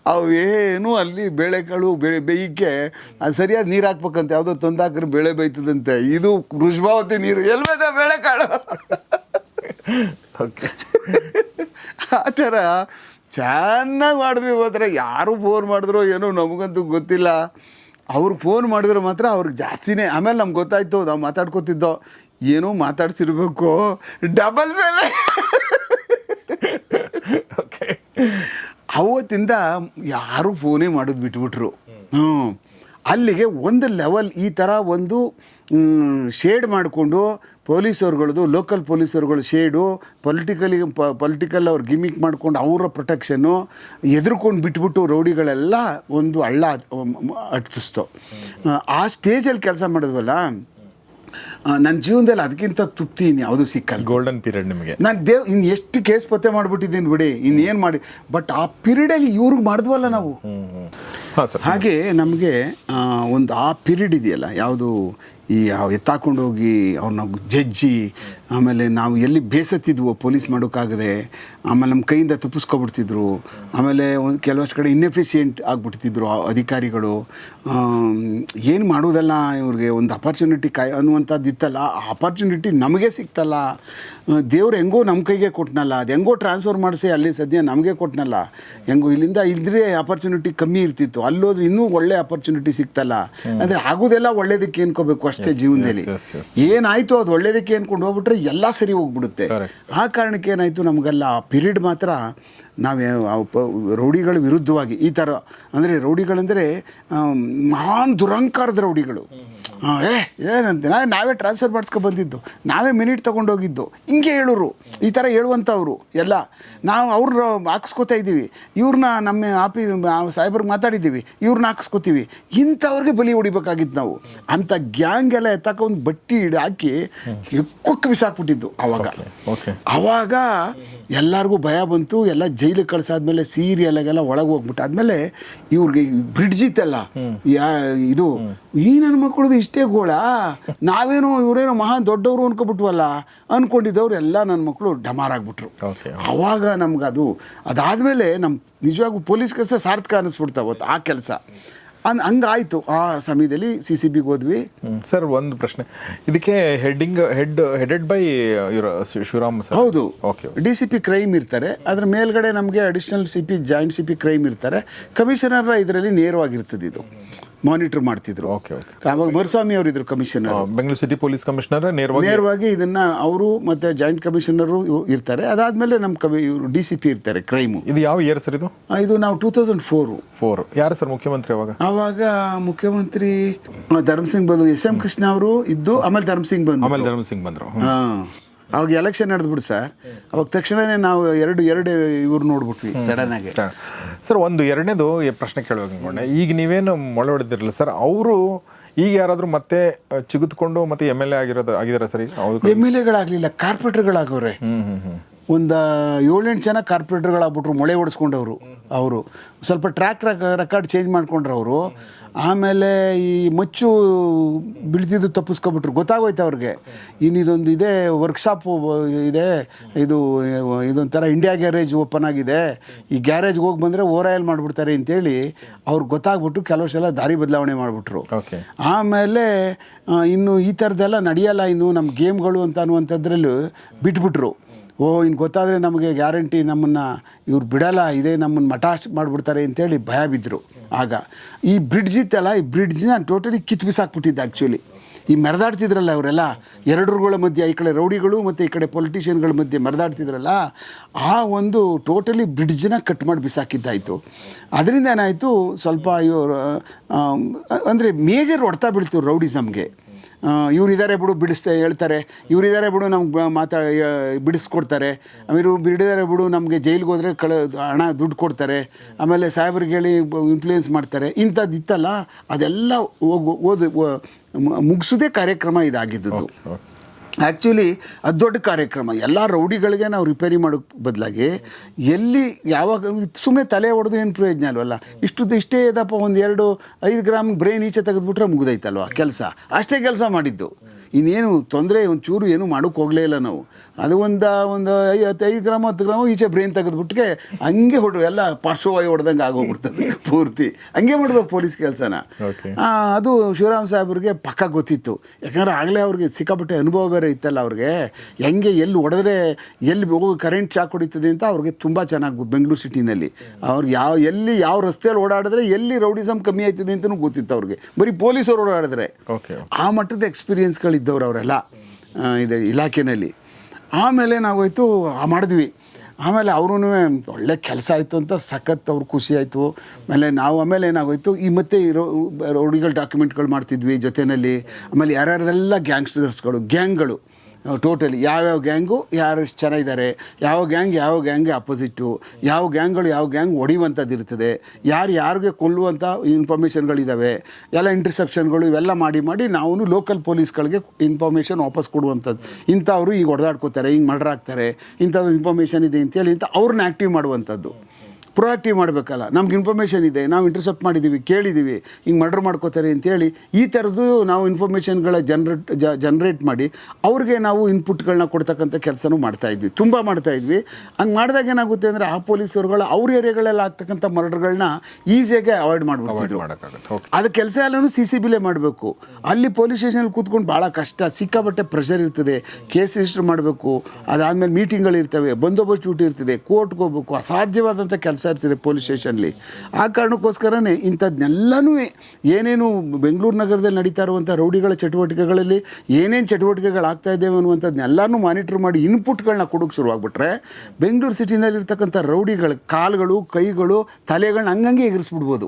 ಅವೇನು ಅಲ್ಲಿ ಬೇಳೆಕಾಳು ಬೆಳೆ ಬೇಯಕ್ಕೆ ಅದು ಸರಿಯಾದ ನೀರು ಹಾಕ್ಬೇಕಂತೆ. ಯಾವುದೋ ತೊಂದ ಹಾಕಿದ್ರೆ ಬೇಳೆ ಬೇಯ್ತದಂತೆ. ಇದು ರುಷ್ಭಾವತಿ ನೀರು. ಎಲ್ಲಿ ಬೇದ ಬೇಳೆಕಾಳು ಓಕೆ ಆ ಥರ ಚೆನ್ನಾಗಿ ಮಾಡಿದ್ವಿ ಮಾತ್ರ ಯಾರು ಫೋನ್ ಮಾಡಿದ್ರು ಏನೋ ನಮಗಂತೂ ಗೊತ್ತಿಲ್ಲ. ಅವ್ರಿಗೆ ಫೋನ್ ಮಾಡಿದ್ರೆ ಮಾತ್ರ ಅವ್ರಿಗೆ ಜಾಸ್ತಿನೇ. ಆಮೇಲೆ ನಮ್ಗೆ ಗೊತ್ತಾಯ್ತು ನಾವು ಮಾತಾಡ್ಕೋತಿದ್ದೋ ಏನೋ ಮಾತಾಡ್ಸಿರ್ಬೇಕು. ಡಬಲ್ ಸೆವೆ ಓಕೆ ಅವತ್ತಿಂದ ಯಾರು ಫೋನೇ ಮಾಡೋದು ಬಿಟ್ಬಿಟ್ರು. ಹ್ಞೂ ಅಲ್ಲಿಗೆ ಒಂದು ಲೆವೆಲ್ ಈ ಥರ ಒಂದು ಶೇಡ್ ಮಾಡಿಕೊಂಡು ಪೊಲೀಸವ್ರುಗಳದ್ದು ಲೋಕಲ್ ಪೊಲೀಸರುಗಳು ಶೇಡು ಪೊಲಿಟಿಕಲಿ ಪೊಲಿಟಿಕಲ್ ಅವ್ರು ಗಿಮಿಕ್ ಮಾಡ್ಕೊಂಡು ಅವರ ಪ್ರೊಟೆಕ್ಷನ್ನು ಎದುರ್ಕೊಂಡು ಬಿಟ್ಬಿಟ್ಟು ರೌಡಿಗಳೆಲ್ಲ ಒಂದು ಹಳ್ಳ ಅಟ್ಟಿಸ್ತು. ಆ ಸ್ಟೇಜಲ್ಲಿ ಕೆಲಸ ಮಾಡಿದ್ವಲ್ಲ ನನ್ನ ಜೀವನದಲ್ಲಿ ಅದಕ್ಕಿಂತ ತೃಪ್ತಿ ಇನ್ನು ಯಾವುದೂ ಸಿಕ್ಕಲ್ಲ. ಗೋಲ್ಡನ್ ಪೀರಿಯಡ್ ನಿಮಗೆ. ನಾನು ದೇವ್ ಇನ್ನು ಎಷ್ಟು ಕೇಸ್ ಪತ್ತೆ ಮಾಡಿಬಿಟ್ಟಿದ್ದೀನಿ ಬಿಡಿ ಇನ್ನೇನು ಮಾಡಿ ಬಟ್ ಆ ಪೀರಿಯಡಲ್ಲಿ ಇವ್ರಿಗೆ ಮಾಡಿದ್ವಲ್ಲ ನಾವು. ಹಾಗೆ ನಮಗೆ ಒಂದು ಆ ಪೀರಿಯಡ್ ಇದೆಯಲ್ಲ ಯಾವುದು ಈ ಎತ್ತಾಕೊಂಡೋಗಿ ಅವ್ರನ್ನ ಜಜ್ಜಿ ಆಮೇಲೆ ನಾವು ಎಲ್ಲಿ ಬೇಸತ್ತಿದ್ವು ಪೊಲೀಸ್ ಮಾಡೋಕ್ಕಾಗದೆ ಆಮೇಲೆ ನಮ್ಮ ಕೈಯಿಂದ ತಪ್ಪಿಸ್ಕೊಬಿಡ್ತಿದ್ರು ಆಮೇಲೆ ಒಂದು ಕೆಲವಷ್ಟು ಕಡೆ ಇನ್ಎಫಿಷಿಯೆಂಟ್ ಆಗಿಬಿಡ್ತಿದ್ರು ಅಧಿಕಾರಿಗಳು. ಏನು ಮಾಡೋದಲ್ಲ ಇವ್ರಿಗೆ? ಒಂದು ಅಪರ್ಚುನಿಟಿ ಕಾಯ್ ಅನ್ನುವಂಥದ್ದು ಇತ್ತಲ್ಲ. ಆ ಅಪರ್ಚುನಿಟಿ ನಮಗೆ ಸಿಕ್ತಲ್ಲ. ದೇವ್ರು ಹೆಂಗೋ ನಮ್ಮ ಕೈಗೆ ಕೊಟ್ಟನಲ್ಲ ಅದು ಹೆಂಗೋ ಟ್ರಾನ್ಸ್ಫರ್ ಮಾಡಿಸಿ ಅಲ್ಲಿ ಸದ್ಯ ನಮಗೆ ಕೊಟ್ಟನಲ್ಲ ಹೆಂಗೋ ಇಲ್ಲಿಂದ ಇದ್ರೆ ಅಪರ್ಚುನಿಟಿ ಕಮ್ಮಿ ಇರ್ತಿತ್ತು. ಅಲ್ಲೋದ್ರೆ ಇನ್ನೂ ಒಳ್ಳೆ ಅಪರ್ಚುನಿಟಿ ಸಿಕ್ತಲ್ಲ. ಅಂದರೆ ಆಗೋದೆಲ್ಲ ಒಳ್ಳೇದಕ್ಕೆ ಏನ್ಕೋಬೇಕು ಅಷ್ಟೇ ಜೀವನದಲ್ಲಿ. ಏನಾಯ್ತು ಅದು ಒಳ್ಳೇದಕ್ಕೆ ಏನ್ಕೊಂಡು ಹೋಗ್ಬಿಟ್ರೆ ಎಲ್ಲ ಸರಿ ಹೋಗ್ಬಿಡುತ್ತೆ. ಆ ಕಾರಣಕ್ಕೆ ಏನಾಯಿತು? ನಮಗೆಲ್ಲ ಆ ಪಿರಿಯಡ್ ಮಾತ್ರ ನಾವೇ ರೌಡಿಗಳ ವಿರುದ್ಧವಾಗಿ ಈ ಥರ ಅಂದರೆ ರೌಡಿಗಳಂದರೆ ಮಹಾನ್ ದುರಂಕಾರದ ರೌಡಿಗಳು. ಹಾಂ ಏ ಏನಂತೆ? ನಾ ನಾವೇ ಟ್ರಾನ್ಸ್ಫರ್ ಮಾಡಿಸ್ಕೊ ಬಂದಿದ್ದು. ನಾವೇ ಮಿನಿಟ್ ತೊಗೊಂಡೋಗಿದ್ದು ಹಿಂಗೆ ಹೇಳೋರು. ಈ ಥರ ಹೇಳುವಂಥವ್ರು ಎಲ್ಲ. ನಾವು ಅವ್ರನ್ನ ಹಾಕಿಸ್ಕೊತಾ ಇದ್ದೀವಿ. ಇವ್ರನ್ನ ನಮ್ಮ ಆಪಿ ಸಾಹೇಬ್ರಿಗೆ ಮಾತಾಡಿದ್ದೀವಿ. ಇವ್ರನ್ನ ಹಾಕಿಸ್ಕೊತೀವಿ. ಇಂಥವ್ರಿಗೆ ಬಲಿ ಹೊಡಿಬೇಕಾಗಿತ್ತು ನಾವು. ಅಂಥ ಗ್ಯಾಂಗ್ ಎಲ್ಲ ಎತ್ತಕ ಒಂದು ಬಟ್ಟಿ ಹಿಡಿ ಹಾಕಿ ಎಕ್ಕೊಕ್ಕೆ ಬಿಸಾಕ್ಬಿಟ್ಟಿದ್ದು ಆವಾಗ ಓಕೆ ಆವಾಗ ಎಲ್ಲರಿಗೂ ಭಯ ಬಂತು. ಎಲ್ಲ ಜೈಲಿಗೆ ಕಳ್ಸಾದ್ಮೇಲೆ ಸೀರಿಯಲ್ಗೆಲ್ಲ ಒಳಗೆ ಹೋಗ್ಬಿಟ್ಟು. ಆದ್ಮೇಲೆ ಇವ್ರಿಗೆ ಬ್ರಿಡ್ಜ್ ಇತ್ತಲ್ಲ ಯಾ ಇದು ಈ ನನ್ನ ಮಕ್ಕಳದು ಇಷ್ಟೇ ಗೋಳ ನಾವೇನೋ ಇವರೇನೋ ಮಹಾ ದೊಡ್ಡವರು ಅನ್ಕೊಬಿಟ್ವಲ್ಲ ಅನ್ಕೊಂಡಿದ್ದವ್ರು ಎಲ್ಲ ನನ್ನ ಮಕ್ಕಳು ಡಮಾರಾಗ್ಬಿಟ್ರು ಓಕೆ ಅವಾಗ ನಮ್ಗೆ ಅದು ಅದಾದಮೇಲೆ ನಮ್ಮ ನಿಜವಾಗೂ ಪೊಲೀಸ್ ಕೆಲಸ ಸಾರ್ಥಕ ಅನ್ನಿಸ್ಬಿಡ್ತಾ ಅವತ್ತು ಆ ಕೆಲಸ. ಅನ್ ಹಂಗಾಯ್ತು. ಆ ಸಮಯದಲ್ಲಿ ಸಿ ಸಿ ಬಿಗೆ ಹೋದ್ವಿ. ಸರ್ ಒಂದು ಪ್ರಶ್ನೆ. ಇದಕ್ಕೆ ಹೆಡ್ಡಿಂಗ್ ಹೆಡ್ ಹೆಡೆಡ್ ಬೈ ಇವರ ಶಿವರಾಮ್ ಸರ್. ಹೌದು. Okay D C P crime ಇರ್ತಾರೆ. ಅದ್ರ ಮೇಲ್ಗಡೆ ನಮಗೆ additional C P joint C P crime ಇರ್ತಾರೆ. ಕಮಿಷನರ್ ಇದರಲ್ಲಿ ನೇರವಾಗಿರ್ತದೆ ಇದು. ಮಾನಿಟರ್ ಮಾಡ್ತಿದ್ರು. ಆವಾಗ ಮರುಸ್ವಾಮಿ ಅವರು ಇದ್ರು commissioner Bengaluru city police commissioner ನೇರವಾಗಿ ನೇರವಾಗಿ ಇದನ್ನ ಅವರು ಮತ್ತೆ ಜಾಯಿಂಟ್ ಕಮಿಷನರು ಇರ್ತಾರೆ. ಅದಾದ್ಮೇಲೆ ನಮ್ಮ ಕವಿ ಇವರು ಡಿ ಸಿ ಪಿ ಇರ್ತಾರೆ ಕ್ರೈಮು ಇದು ಯಾವ ಇಯರ್ ಸರ್ ಇದು? ಇದು ನಾವು ಟೂ ತೌಸಂಡ್ ಫೋರು ಫೋರ್ ಯಾರು ಸರ್ ಮುಖ್ಯಮಂತ್ರಿ ಅವಾಗ? ಆವಾಗ ಮುಖ್ಯಮಂತ್ರಿ ಧರ್ಮಸಿಂಗ್ ಬಂದು ಎಸ್ ಎಂ ಕೃಷ್ಣ ಅವರು ಇದ್ದು ಆಮೇಲೆ ಧರ್ಮಸಿಂಗ್ ಬಂದು ಆಮೇಲೆ ಧರ್ಮಸಿಂಗ್ ಬಂದರು. ಹಾಂ. ಅವಾಗ ಎಲೆಕ್ಷನ್ ನಡೆದ್ಬಿಡು ಸರ್ ಅವಾಗ ತಕ್ಷಣನೇ ನಾವು ಎರಡು ಎರಡು ಇವ್ರು ನೋಡ್ಬಿಟ್ವಿ ಸಡನ್ ಆಗಿ. ಸರ್ ಒಂದು ಎರಡನೇದು ಪ್ರಶ್ನೆ ಕೇಳುವಾಗ ಅನ್ಕೊಂಡೆ ಈಗ ನೀವೇನು ಮೊಳೆ ಹೊಡೆದಿರಲಿಲ್ಲ ಸರ್ ಅವರು ಈಗ ಯಾರಾದರೂ ಮತ್ತೆ ಚಿಗುತ್ಕೊಂಡು ಮತ್ತೆ ಎಂ ಎಲ್ ಎ ಆಗಿರೋದು ಆಗಿದಾರ ಸರಿ ಎಂ ಎಲ್ ಎಗಳಾಗಲಿಲ್ಲ ಕಾರ್ಪೊರೇಟರ್ಗಳಾಗವ್ರೆ ಒಂದು ಏಳೆಂಟು ಜನ ಕಾರ್ಪೊರೇಟರ್ಗಳಾಗ್ಬಿಟ್ರು ಮೊಳೆ ಹೊಡೆಸ್ಕೊಂಡವರು ಅವರು. ಸ್ವಲ್ಪ ಟ್ರ್ಯಾಕ್ ರೆಕಾರ್ಡ್ ಚೇಂಜ್ ಮಾಡ್ಕೊಂಡ್ರು ಅವರು ಆಮೇಲೆ ಈ ಮಚ್ಚು ಬೀಳ್ತಿದ್ದು ತಪ್ಪಿಸ್ಕೊಬಿಟ್ರು. ಗೊತ್ತಾಗೋಯ್ತು ಅವ್ರಿಗೆ. ಇನ್ನು ಇದೊಂದು ಇದೆ ವರ್ಕ್ಶಾಪ್ ಇದೆ ಇದು ಇದೊಂಥರ ಇಂಡಿಯಾ ಗ್ಯಾರೇಜ್ ಓಪನ್ ಆಗಿದೆ. ಈ ಗ್ಯಾರೇಜ್ಗೆ ಹೋಗಿ ಬಂದರೆ ಓರಾಯಲ್ ಮಾಡಿಬಿಡ್ತಾರೆ ಅಂತೇಳಿ ಅವ್ರು ಗೊತ್ತಾಗ್ಬಿಟ್ಟು ಕೆಲವಷ್ಟೆಲ್ಲ ದಾರಿ ಬದಲಾವಣೆ ಮಾಡಿಬಿಟ್ರು. ಓಕೆ ಆಮೇಲೆ ಇನ್ನು ಈ ಥರದ್ದೆಲ್ಲ ನಡೆಯಲ್ಲ ಇನ್ನು ನಮ್ಮ ಗೇಮ್ಗಳು ಅಂತ ಅನ್ನುವಂಥದ್ರಲ್ಲೂ ಬಿಟ್ಬಿಟ್ರು. ಓ ಇನ್ನು ಗೊತ್ತಾದರೆ ನಮಗೆ ಗ್ಯಾರಂಟಿ ನಮ್ಮನ್ನು ಇವ್ರು ಬಿಡಲ್ಲ ಇದೇ ನಮ್ಮನ್ನು ಮಠಾಶ್ ಮಾಡಿಬಿಡ್ತಾರೆ ಅಂತೇಳಿ ಭಯ ಬಿದ್ದರು ಆಗ. ಈ ಬ್ರಿಡ್ಜ್ ಇತ್ತಲ್ಲ, ಈ ಬ್ರಿಡ್ಜ್ನ ಟೋಟಲಿ ಕಿತ್ತು ಬಿಸಾಕ್ಬಿಟ್ಟಿದ್ದೆ ಆ್ಯಕ್ಚುಲಿ ಈ ಮೆರೆದಾಡ್ತಿದ್ರಲ್ಲ ಅವರೆಲ್ಲ, ಎರಡರುಗಳ ಮಧ್ಯೆ, ಈ ಕಡೆ ರೌಡಿಗಳು ಮತ್ತು ಈ ಕಡೆ ಪೊಲಿಟಿಷಿಯನ್ಗಳ ಮಧ್ಯೆ ಮೆರೆದಾಡ್ತಿದ್ರಲ್ಲ, ಆ ಒಂದು ಟೋಟಲಿ ಬ್ರಿಡ್ಜನ್ನ ಕಟ್ ಮಾಡಿ ಬಿಸಾಕಿದ್ದಾಯಿತು. ಅದರಿಂದ ಏನಾಯಿತು, ಸ್ವಲ್ಪ ಇವರು ಅಂದರೆ ಮೇಜರ್ ಹೊಡ್ತಾ ಬೀಳ್ತು ರೌಡಿಸಮ್ಗೆ. ಇವ್ರು ಇದ್ದಾರೆ ಬಿಡು, ಬಿಡಿಸ್ತಾ, ಹೇಳ್ತಾರೆ. ಇವರಿದ್ದಾರೆ ಬಿಡು, ನಮ್ಗೆ ಮಾತಾ ಬಿಡಿಸ್ಕೊಡ್ತಾರೆ. ಇವರು ಬಿಡಿದಾರೆ ಬಿಡು, ನಮಗೆ ಜೈಲಿಗೆ ಹೋದರೆ ಕಳ, ಹಣ, ದುಡ್ಡು ಕೊಡ್ತಾರೆ. ಆಮೇಲೆ ಸಾಹೇಬ್ರಿಗೆ ಹೇಳಿ ಇನ್ಫ್ಲೂಯೆನ್ಸ್ ಮಾಡ್ತಾರೆ. ಇಂಥದ್ದು ಇತ್ತಲ್ಲ, ಅದೆಲ್ಲ ಓದು ಮುಗಿಸೋದೇ ಕಾರ್ಯಕ್ರಮ ಇದಾಗಿದ್ದದ್ದು. ಆ್ಯಕ್ಚುಲಿ ಅದು ದೊಡ್ಡ ಕಾರ್ಯಕ್ರಮ. ಎಲ್ಲ ರೌಡಿಗಳಿಗೆ ನಾವು ರಿಪೇರಿ ಮಾಡೋಕ್ಕೆ ಬದಲಾಗಿ ಎಲ್ಲಿ ಯಾವಾಗ ಸುಮ್ಮನೆ ತಲೆ ಹೊಡೆದು ಏನು ಪ್ರಯೋಜನ ಅಲ್ವಲ್ಲ? ಇಷ್ಟು ಇಷ್ಟೇ ಇದಪ್ಪ ಒಂದು ಎರಡು ಐದು ಗ್ರಾಮ್ ಬ್ರೈನ್ ಈಚೆ ತೆಗೆದುಬಿಟ್ರೆ ಮುಗಿದೈತಲ್ವ? ಕೆಲಸ. ಅಷ್ಟೇ ಕೆಲಸ ಮಾಡಿದ್ದು. ಇನ್ನೇನು ತೊಂದರೆ ಒಂದು ಚೂರು ಏನು ಮಾಡೋಕ್ಕೆ ಹೋಗಲೇ ಇಲ್ಲ ನಾವು. ಅದು ಒಂದು ಒಂದು ಐವತ್ತು ಐದು ಗ್ರಾಮ್ ಹತ್ತು ಗ್ರಾಮ್ ಈಚೆ ಬ್ರೈನ್ ತೆಗೆದ್ಬಿಟ್ಟಿಗೆ ಹಂಗೆ ಹೊಡ್ ಎಲ್ಲ ಪಾರ್ಶ್ವವಾಯು ಹೊಡೆದಂಗೆ ಆಗೋಗ್ಬಿಡ್ತದೆ ಪೂರ್ತಿ. ಹಂಗೆ ಮಾಡ್ಬೇಕು ಪೊಲೀಸ್ ಕೆಲಸನ. ಅದು ಶಿವರಾಮ್ ಸಾಹೇಬ್ರಿಗೆ ಪಕ್ಕ ಗೊತ್ತಿತ್ತು. ಯಾಕಂದರೆ ಆಗಲೇ ಅವ್ರಿಗೆ ಸಿಕ್ಕಾಪಟ್ಟೆ ಅನುಭವ ಬೇರೆ ಇತ್ತಲ್ಲ ಅವ್ರಿಗೆ. ಹೆಂಗೆ ಎಲ್ಲಿ ಹೊಡೆದ್ರೆ ಎಲ್ಲಿ ಹೋಗಿ ಕರೆಂಟ್ ಶಾಕ್ ಹೊಡಿತದೆ ಅಂತ ಅವ್ರಿಗೆ ತುಂಬ ಚೆನ್ನಾಗಿ ಬೆಂಗಳೂರು ಸಿಟಿನಲ್ಲಿ ಅವ್ರಿಗೆ ಯಾವ ಎಲ್ಲಿ ಯಾವ ರಸ್ತೆಯಲ್ಲಿ ಓಡಾಡಿದ್ರೆ ಎಲ್ಲಿ ರೌಡಿಸಮ್ ಕಮ್ಮಿ ಆಯ್ತದೆ ಅಂತಲೂ ಗೊತ್ತಿತ್ತು ಅವ್ರಿಗೆ. ಬರೀ ಪೊಲೀಸರು ಓಡಾಡಿದ್ರೆ. ಓಕೆ ಆ ಮಟ್ಟದ ಎಕ್ಸ್ಪೀರಿಯನ್ಸ್ಗಳಿದ್ದವ್ರು ಅವರೆಲ್ಲ ಇದೆ ಇಲಾಖೆಯಲ್ಲಿ ಆಮೇಲೆ ನಾವಾಯಿತು ಮಾಡಿದ್ವಿ. ಆಮೇಲೆ ಅವ್ರೂ ಒಳ್ಳೆ ಕೆಲಸ ಆಯಿತು ಅಂತ ಸಖತ್ ಅವ್ರು ಖುಷಿ ಆಯಿತು. ಆಮೇಲೆ ನಾವು ಆಮೇಲೆ ಏನಾಗೋಯ್ತು, ಈ ಮತ್ತೆ ಇರೋ, ರೋಡಿಗಳ ಡಾಕ್ಯುಮೆಂಟ್ಗಳು ಮಾಡ್ತಿದ್ವಿ ಜೊತೆಯಲ್ಲಿ ಆಮೇಲೆ ಯಾರ್ಯಾರದೆಲ್ಲ ಗ್ಯಾಂಗ್ಸ್ಟರ್ಸ್ಗಳು ಗ್ಯಾಂಗ್ಗಳು ಟೋಟಲಿ ಯಾವ್ಯಾವ ಗ್ಯಾಂಗು ಯಾರು ಚೆನ್ನಾಗಿದ್ದಾರೆ ಯಾವ ಗ್ಯಾಂಗ್ ಯಾವ ಗ್ಯಾಂಗ್ ಅಪೋಸಿಟ್ಟು ಯಾವ ಗ್ಯಾಂಗ್ಗಳು ಯಾವ ಗ್ಯಾಂಗ್ ಹೊಡಿಯುವಂಥದ್ದು ಇರ್ತದೆ ಯಾರು ಯಾರಿಗೆ ಕೊಲ್ಲುವಂಥ ಇನ್ಫಾರ್ಮೇಷನ್ಗಳಿದ್ದಾವೆ ಎಲ್ಲ ಇಂಟರ್ಸೆಪ್ಷನ್ಗಳು ಇವೆಲ್ಲ ಮಾಡಿ ಮಾಡಿ ನಾವು ಲೋಕಲ್ ಪೊಲೀಸ್ಗಳಿಗೆ ಇನ್ಫಾರ್ಮೇಷನ್ ವಾಪಸ್ ಕೊಡುವಂಥದ್ದು. ಇಂಥವ್ರು ಈಗ ಹೊಡೆದಾಡ್ಕೋತಾರೆ, ಹಿಂಗೆ ಮರ್ಡರ್ ಆಗ್ತಾರೆ. ಇಂಥದ್ದು ಇನ್ಫಾರ್ಮೇಷನ್ ಇದೆ ಅಂತೇಳಿ ಇಂಥ ಅವ್ರನ್ನ ಆ್ಯಕ್ಟಿವ್ ಮಾಡುವಂಥದ್ದು. ಪ್ರೊಆಕ್ಟಿವ್ ಮಾಡಬೇಕಲ್ಲ ನಮ್ಗೆ ಇನ್ಫಾರ್ಮೇಷನ್ ಇದೆ ನಾವು ಇಂಟರ್ಸೆಪ್ಟ್ ಮಾಡಿದ್ದೀವಿ ಕೇಳಿದ್ದೀವಿ ಹಿಂಗೆ ಮರ್ಡರ್ ಮಾಡ್ಕೋತಾರೆ ಅಂತೇಳಿ ಈ ಥರದ್ದು ನಾವು ಇನ್ಫಾರ್ಮೇಷನ್ಗಳ ಜನ್ರೇಟ್ ಜನ್ರೇಟ್ ಮಾಡಿ ಅವ್ರಿಗೆ ನಾವು ಇನ್ಪುಟ್ಗಳನ್ನ ಕೊಡ್ತಕ್ಕಂಥ ಕೆಲಸನೂ ಮಾಡ್ತಾಯಿದ್ವಿ ತುಂಬ ಮಾಡ್ತಾಯಿದ್ವಿ ಹಂಗೆ ಮಾಡಿದಾಗ ಏನಾಗುತ್ತೆ ಅಂದರೆ ಆ ಪೊಲೀಸರುಗಳು ಅವ್ರ ಏರಿಯಾಗಳಲ್ಲಿ ಆಗ್ತಕ್ಕಂಥ ಮರ್ಡರ್ಗಳನ್ನ ಈಸಿಯಾಗಿ ಅವಾಯ್ಡ್ ಮಾಡಿಬಿಡ್ತಿದ್ರು. ಅದು ಕೆಲಸ ಎಲ್ಲನೂ ಸಿ ಸಿ ಬಿಲೇ ಮಾಡಬೇಕು. ಅಲ್ಲಿ ಪೊಲೀಸ್ ಸ್ಟೇಷನಲ್ಲಿ ಕೂತ್ಕೊಂಡು ಭಾಳ ಕಷ್ಟ ಸಿಕ್ಕಾಬಟ್ಟೆ ಪ್ರೆಷರ್ ಇರ್ತದೆ ಕೇಸ್ ರಿಜಿಸ್ಟರ್ ಮಾಡಬೇಕು ಅದಾದಮೇಲೆ ಮೀಟಿಂಗ್ಗಳಿರ್ತವೆ ಬಂದೋಬಸ್ತ್ ಡ್ಯೂಟಿ ಇರ್ತದೆ ಕೋರ್ಟ್ಗೆ ಹೋಗ್ಬೇಕು ಅಸಾಧ್ಯವಾದಂಥ ಕೆಲಸ ನಡೀತಾ ಇರ್ತಿದೆ ಪೊಲೀಸ್ ಸ್ಟೇಷನ್ಲಿ ಆ ಕಾರಣಕ್ಕೋಸ್ಕರನೇ ಇಂಥದ್ದನ್ನೆಲ್ಲನೂ ಏನೇನು ಬೆಂಗಳೂರು ನಗರದಲ್ಲಿ ನಡೀತಾ ಇರುವಂಥ ರೌಡಿಗಳ ಚಟುವಟಿಕೆಗಳಲ್ಲಿ ಏನೇನು ಚಟುವಟಿಕೆಗಳಾಗ್ತಾ ಇದ್ದೇವೆ ಅನ್ನುವಂಥದ್ದನ್ನೆಲ್ಲನೂ ಮಾನಿಟ್ರ್ ಮಾಡಿ ಇನ್ಪುಟ್ಗಳನ್ನ ಕೊಡೋಕೆ ಶುರುವಾಗ್ಬಿಟ್ರೆ ಬೆಂಗಳೂರು ಸಿಟಿನಲ್ಲಿರ್ತಕ್ಕಂಥ ರೌಡಿಗಳ ಕಾಲುಗಳು ಕೈಗಳು ತಲೆಗಳನ್ನ ಹಂಗಂಗೆ ಎಗರಿಸ್ಬಿಡ್ಬೋದು.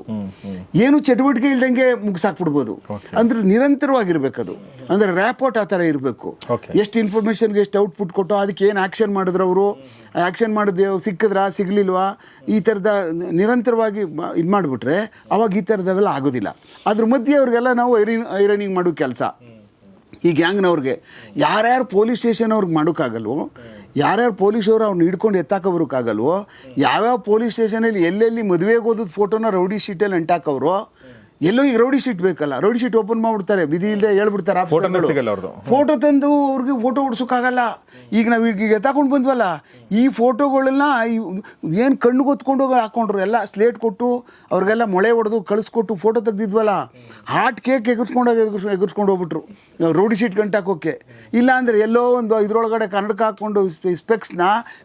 ಏನು ಚಟುವಟಿಕೆ ಇಲ್ದಂಗೆ ಮುಗಿಸಾಕ್ಬಿಡ್ಬೋದು. ಅಂದ್ರೆ ನಿರಂತರವಾಗಿರ್ಬೇಕದು. ಅಂದರೆ ರ್ಯಾಪೋರ್ಟ್ ಆ ಥರ ಇರಬೇಕು. ಎಷ್ಟು ಇನ್ಫಾರ್ಮೇಷನ್ಗೆ ಎಷ್ಟು ಔಟ್ಪುಟ್ ಕೊಟ್ಟು ಅದಕ್ಕೆ ಏನು ಆ್ಯಕ್ಷನ್ ಮಾಡಿದ್ರು ಅವರು? ಆ್ಯಕ್ಷನ್ ಮಾಡಿದ್ದೆ, ಸಿಕ್ಕಿದ್ರಾ, ಸಿಗಲಿಲ್ವಾ? ಈ ಥರದ ನಿರಂತರವಾಗಿ ಇದು ಮಾಡಿಬಿಟ್ರೆ ಅವಾಗ ಈ ಥರದವೆಲ್ಲ ಆಗೋದಿಲ್ಲ. ಅದ್ರ ಮಧ್ಯೆ ಅವ್ರಿಗೆಲ್ಲ ನಾವು ಐರನ್ ಐರನಿಂಗ್ ಮಾಡೋ ಕೆಲಸ. ಈ ಗ್ಯಾಂಗ್ನವ್ರಿಗೆ. ಯಾರ್ಯಾರು ಪೊಲೀಸ್ ಸ್ಟೇಷನ್ ಅವ್ರಿಗೆ ಮಾಡೋಕ್ಕಾಗಲ್ವೋ, ಯಾರ್ಯಾರು ಪೊಲೀಸವ್ರು ಅವ್ರನ್ನ ಹಿಡ್ಕೊಂಡು ಎತ್ತಾಕ ಬರೋಕ್ಕಾಗಲ್ವೋ ಯಾವ್ಯಾವ ಪೊಲೀಸ್ ಸ್ಟೇಷನಲ್ಲಿ ಎಲ್ಲೆಲ್ಲಿ ಮದುವೆಗೆ ಓದೋದು ಫೋಟೋನ ರೌಡಿ ಶೀಟಲ್ಲಿ ಅಂಟಾಕವ್ರೋ ಎಲ್ಲೋ ಈಗ ರೌಡಿ ಶೀಟ್ ಬೇಕಲ್ಲ. ರೌಡಿ ಶೀಟ್ ಓಪನ್ ಮಾಡ್ಬಿಡ್ತಾರೆ. ಬಿದಿ ಇಲ್ಲದೆ ಹೇಳ್ಬಿಡ್ತಾರೆ ಫೋಟೋ ತಂದು ಅವ್ರಿಗೆ ಫೋಟೋ ಹೊಡ್ಸೋಕ್ಕಾಗಲ್ಲ ಈಗ ನಾವು ಈಗ ತಗೊಂಡು ಬಂದ್ವಲ್ಲ ಈ ಫೋಟೋಗಳನ್ನ ಏನು ಕಣ್ಣು ಹೊತ್ಕೊಂಡು ಹೋಗಿ ಹಾಕೊಂಡ್ರು ಎಲ್ಲ ಸ್ಲೇಟ್ ಕೊಟ್ಟು ಅವ್ರಿಗೆಲ್ಲ ಮೊಳೆ ಹೊಡೆದು ಕಳಿಸ್ಕೊಟ್ಟು ಫೋಟೋ ತೆಗ್ದಿದ್ವಲ್ಲ ಹಾಟ್ ಕೇಕ್ ಎಗಿಸ್ಕೊಂಡು ಎಗರ್ಸ್ ಎಗರ್ಸ್ಕೊಂಡು ಹೋಗ್ಬಿಟ್ರು. ರೋಡಿ ಶೀಟ್ ಗಂಟಾಕೋಕೆ ಇಲ್ಲ ಅಂದರೆ ಎಲ್ಲೋ ಒಂದು ಇದರೊಳಗಡೆ ಕನ್ನಡಕ ಹಾಕ್ಕೊಂಡು ಸ್ಪೆಕ್ಸ್ನ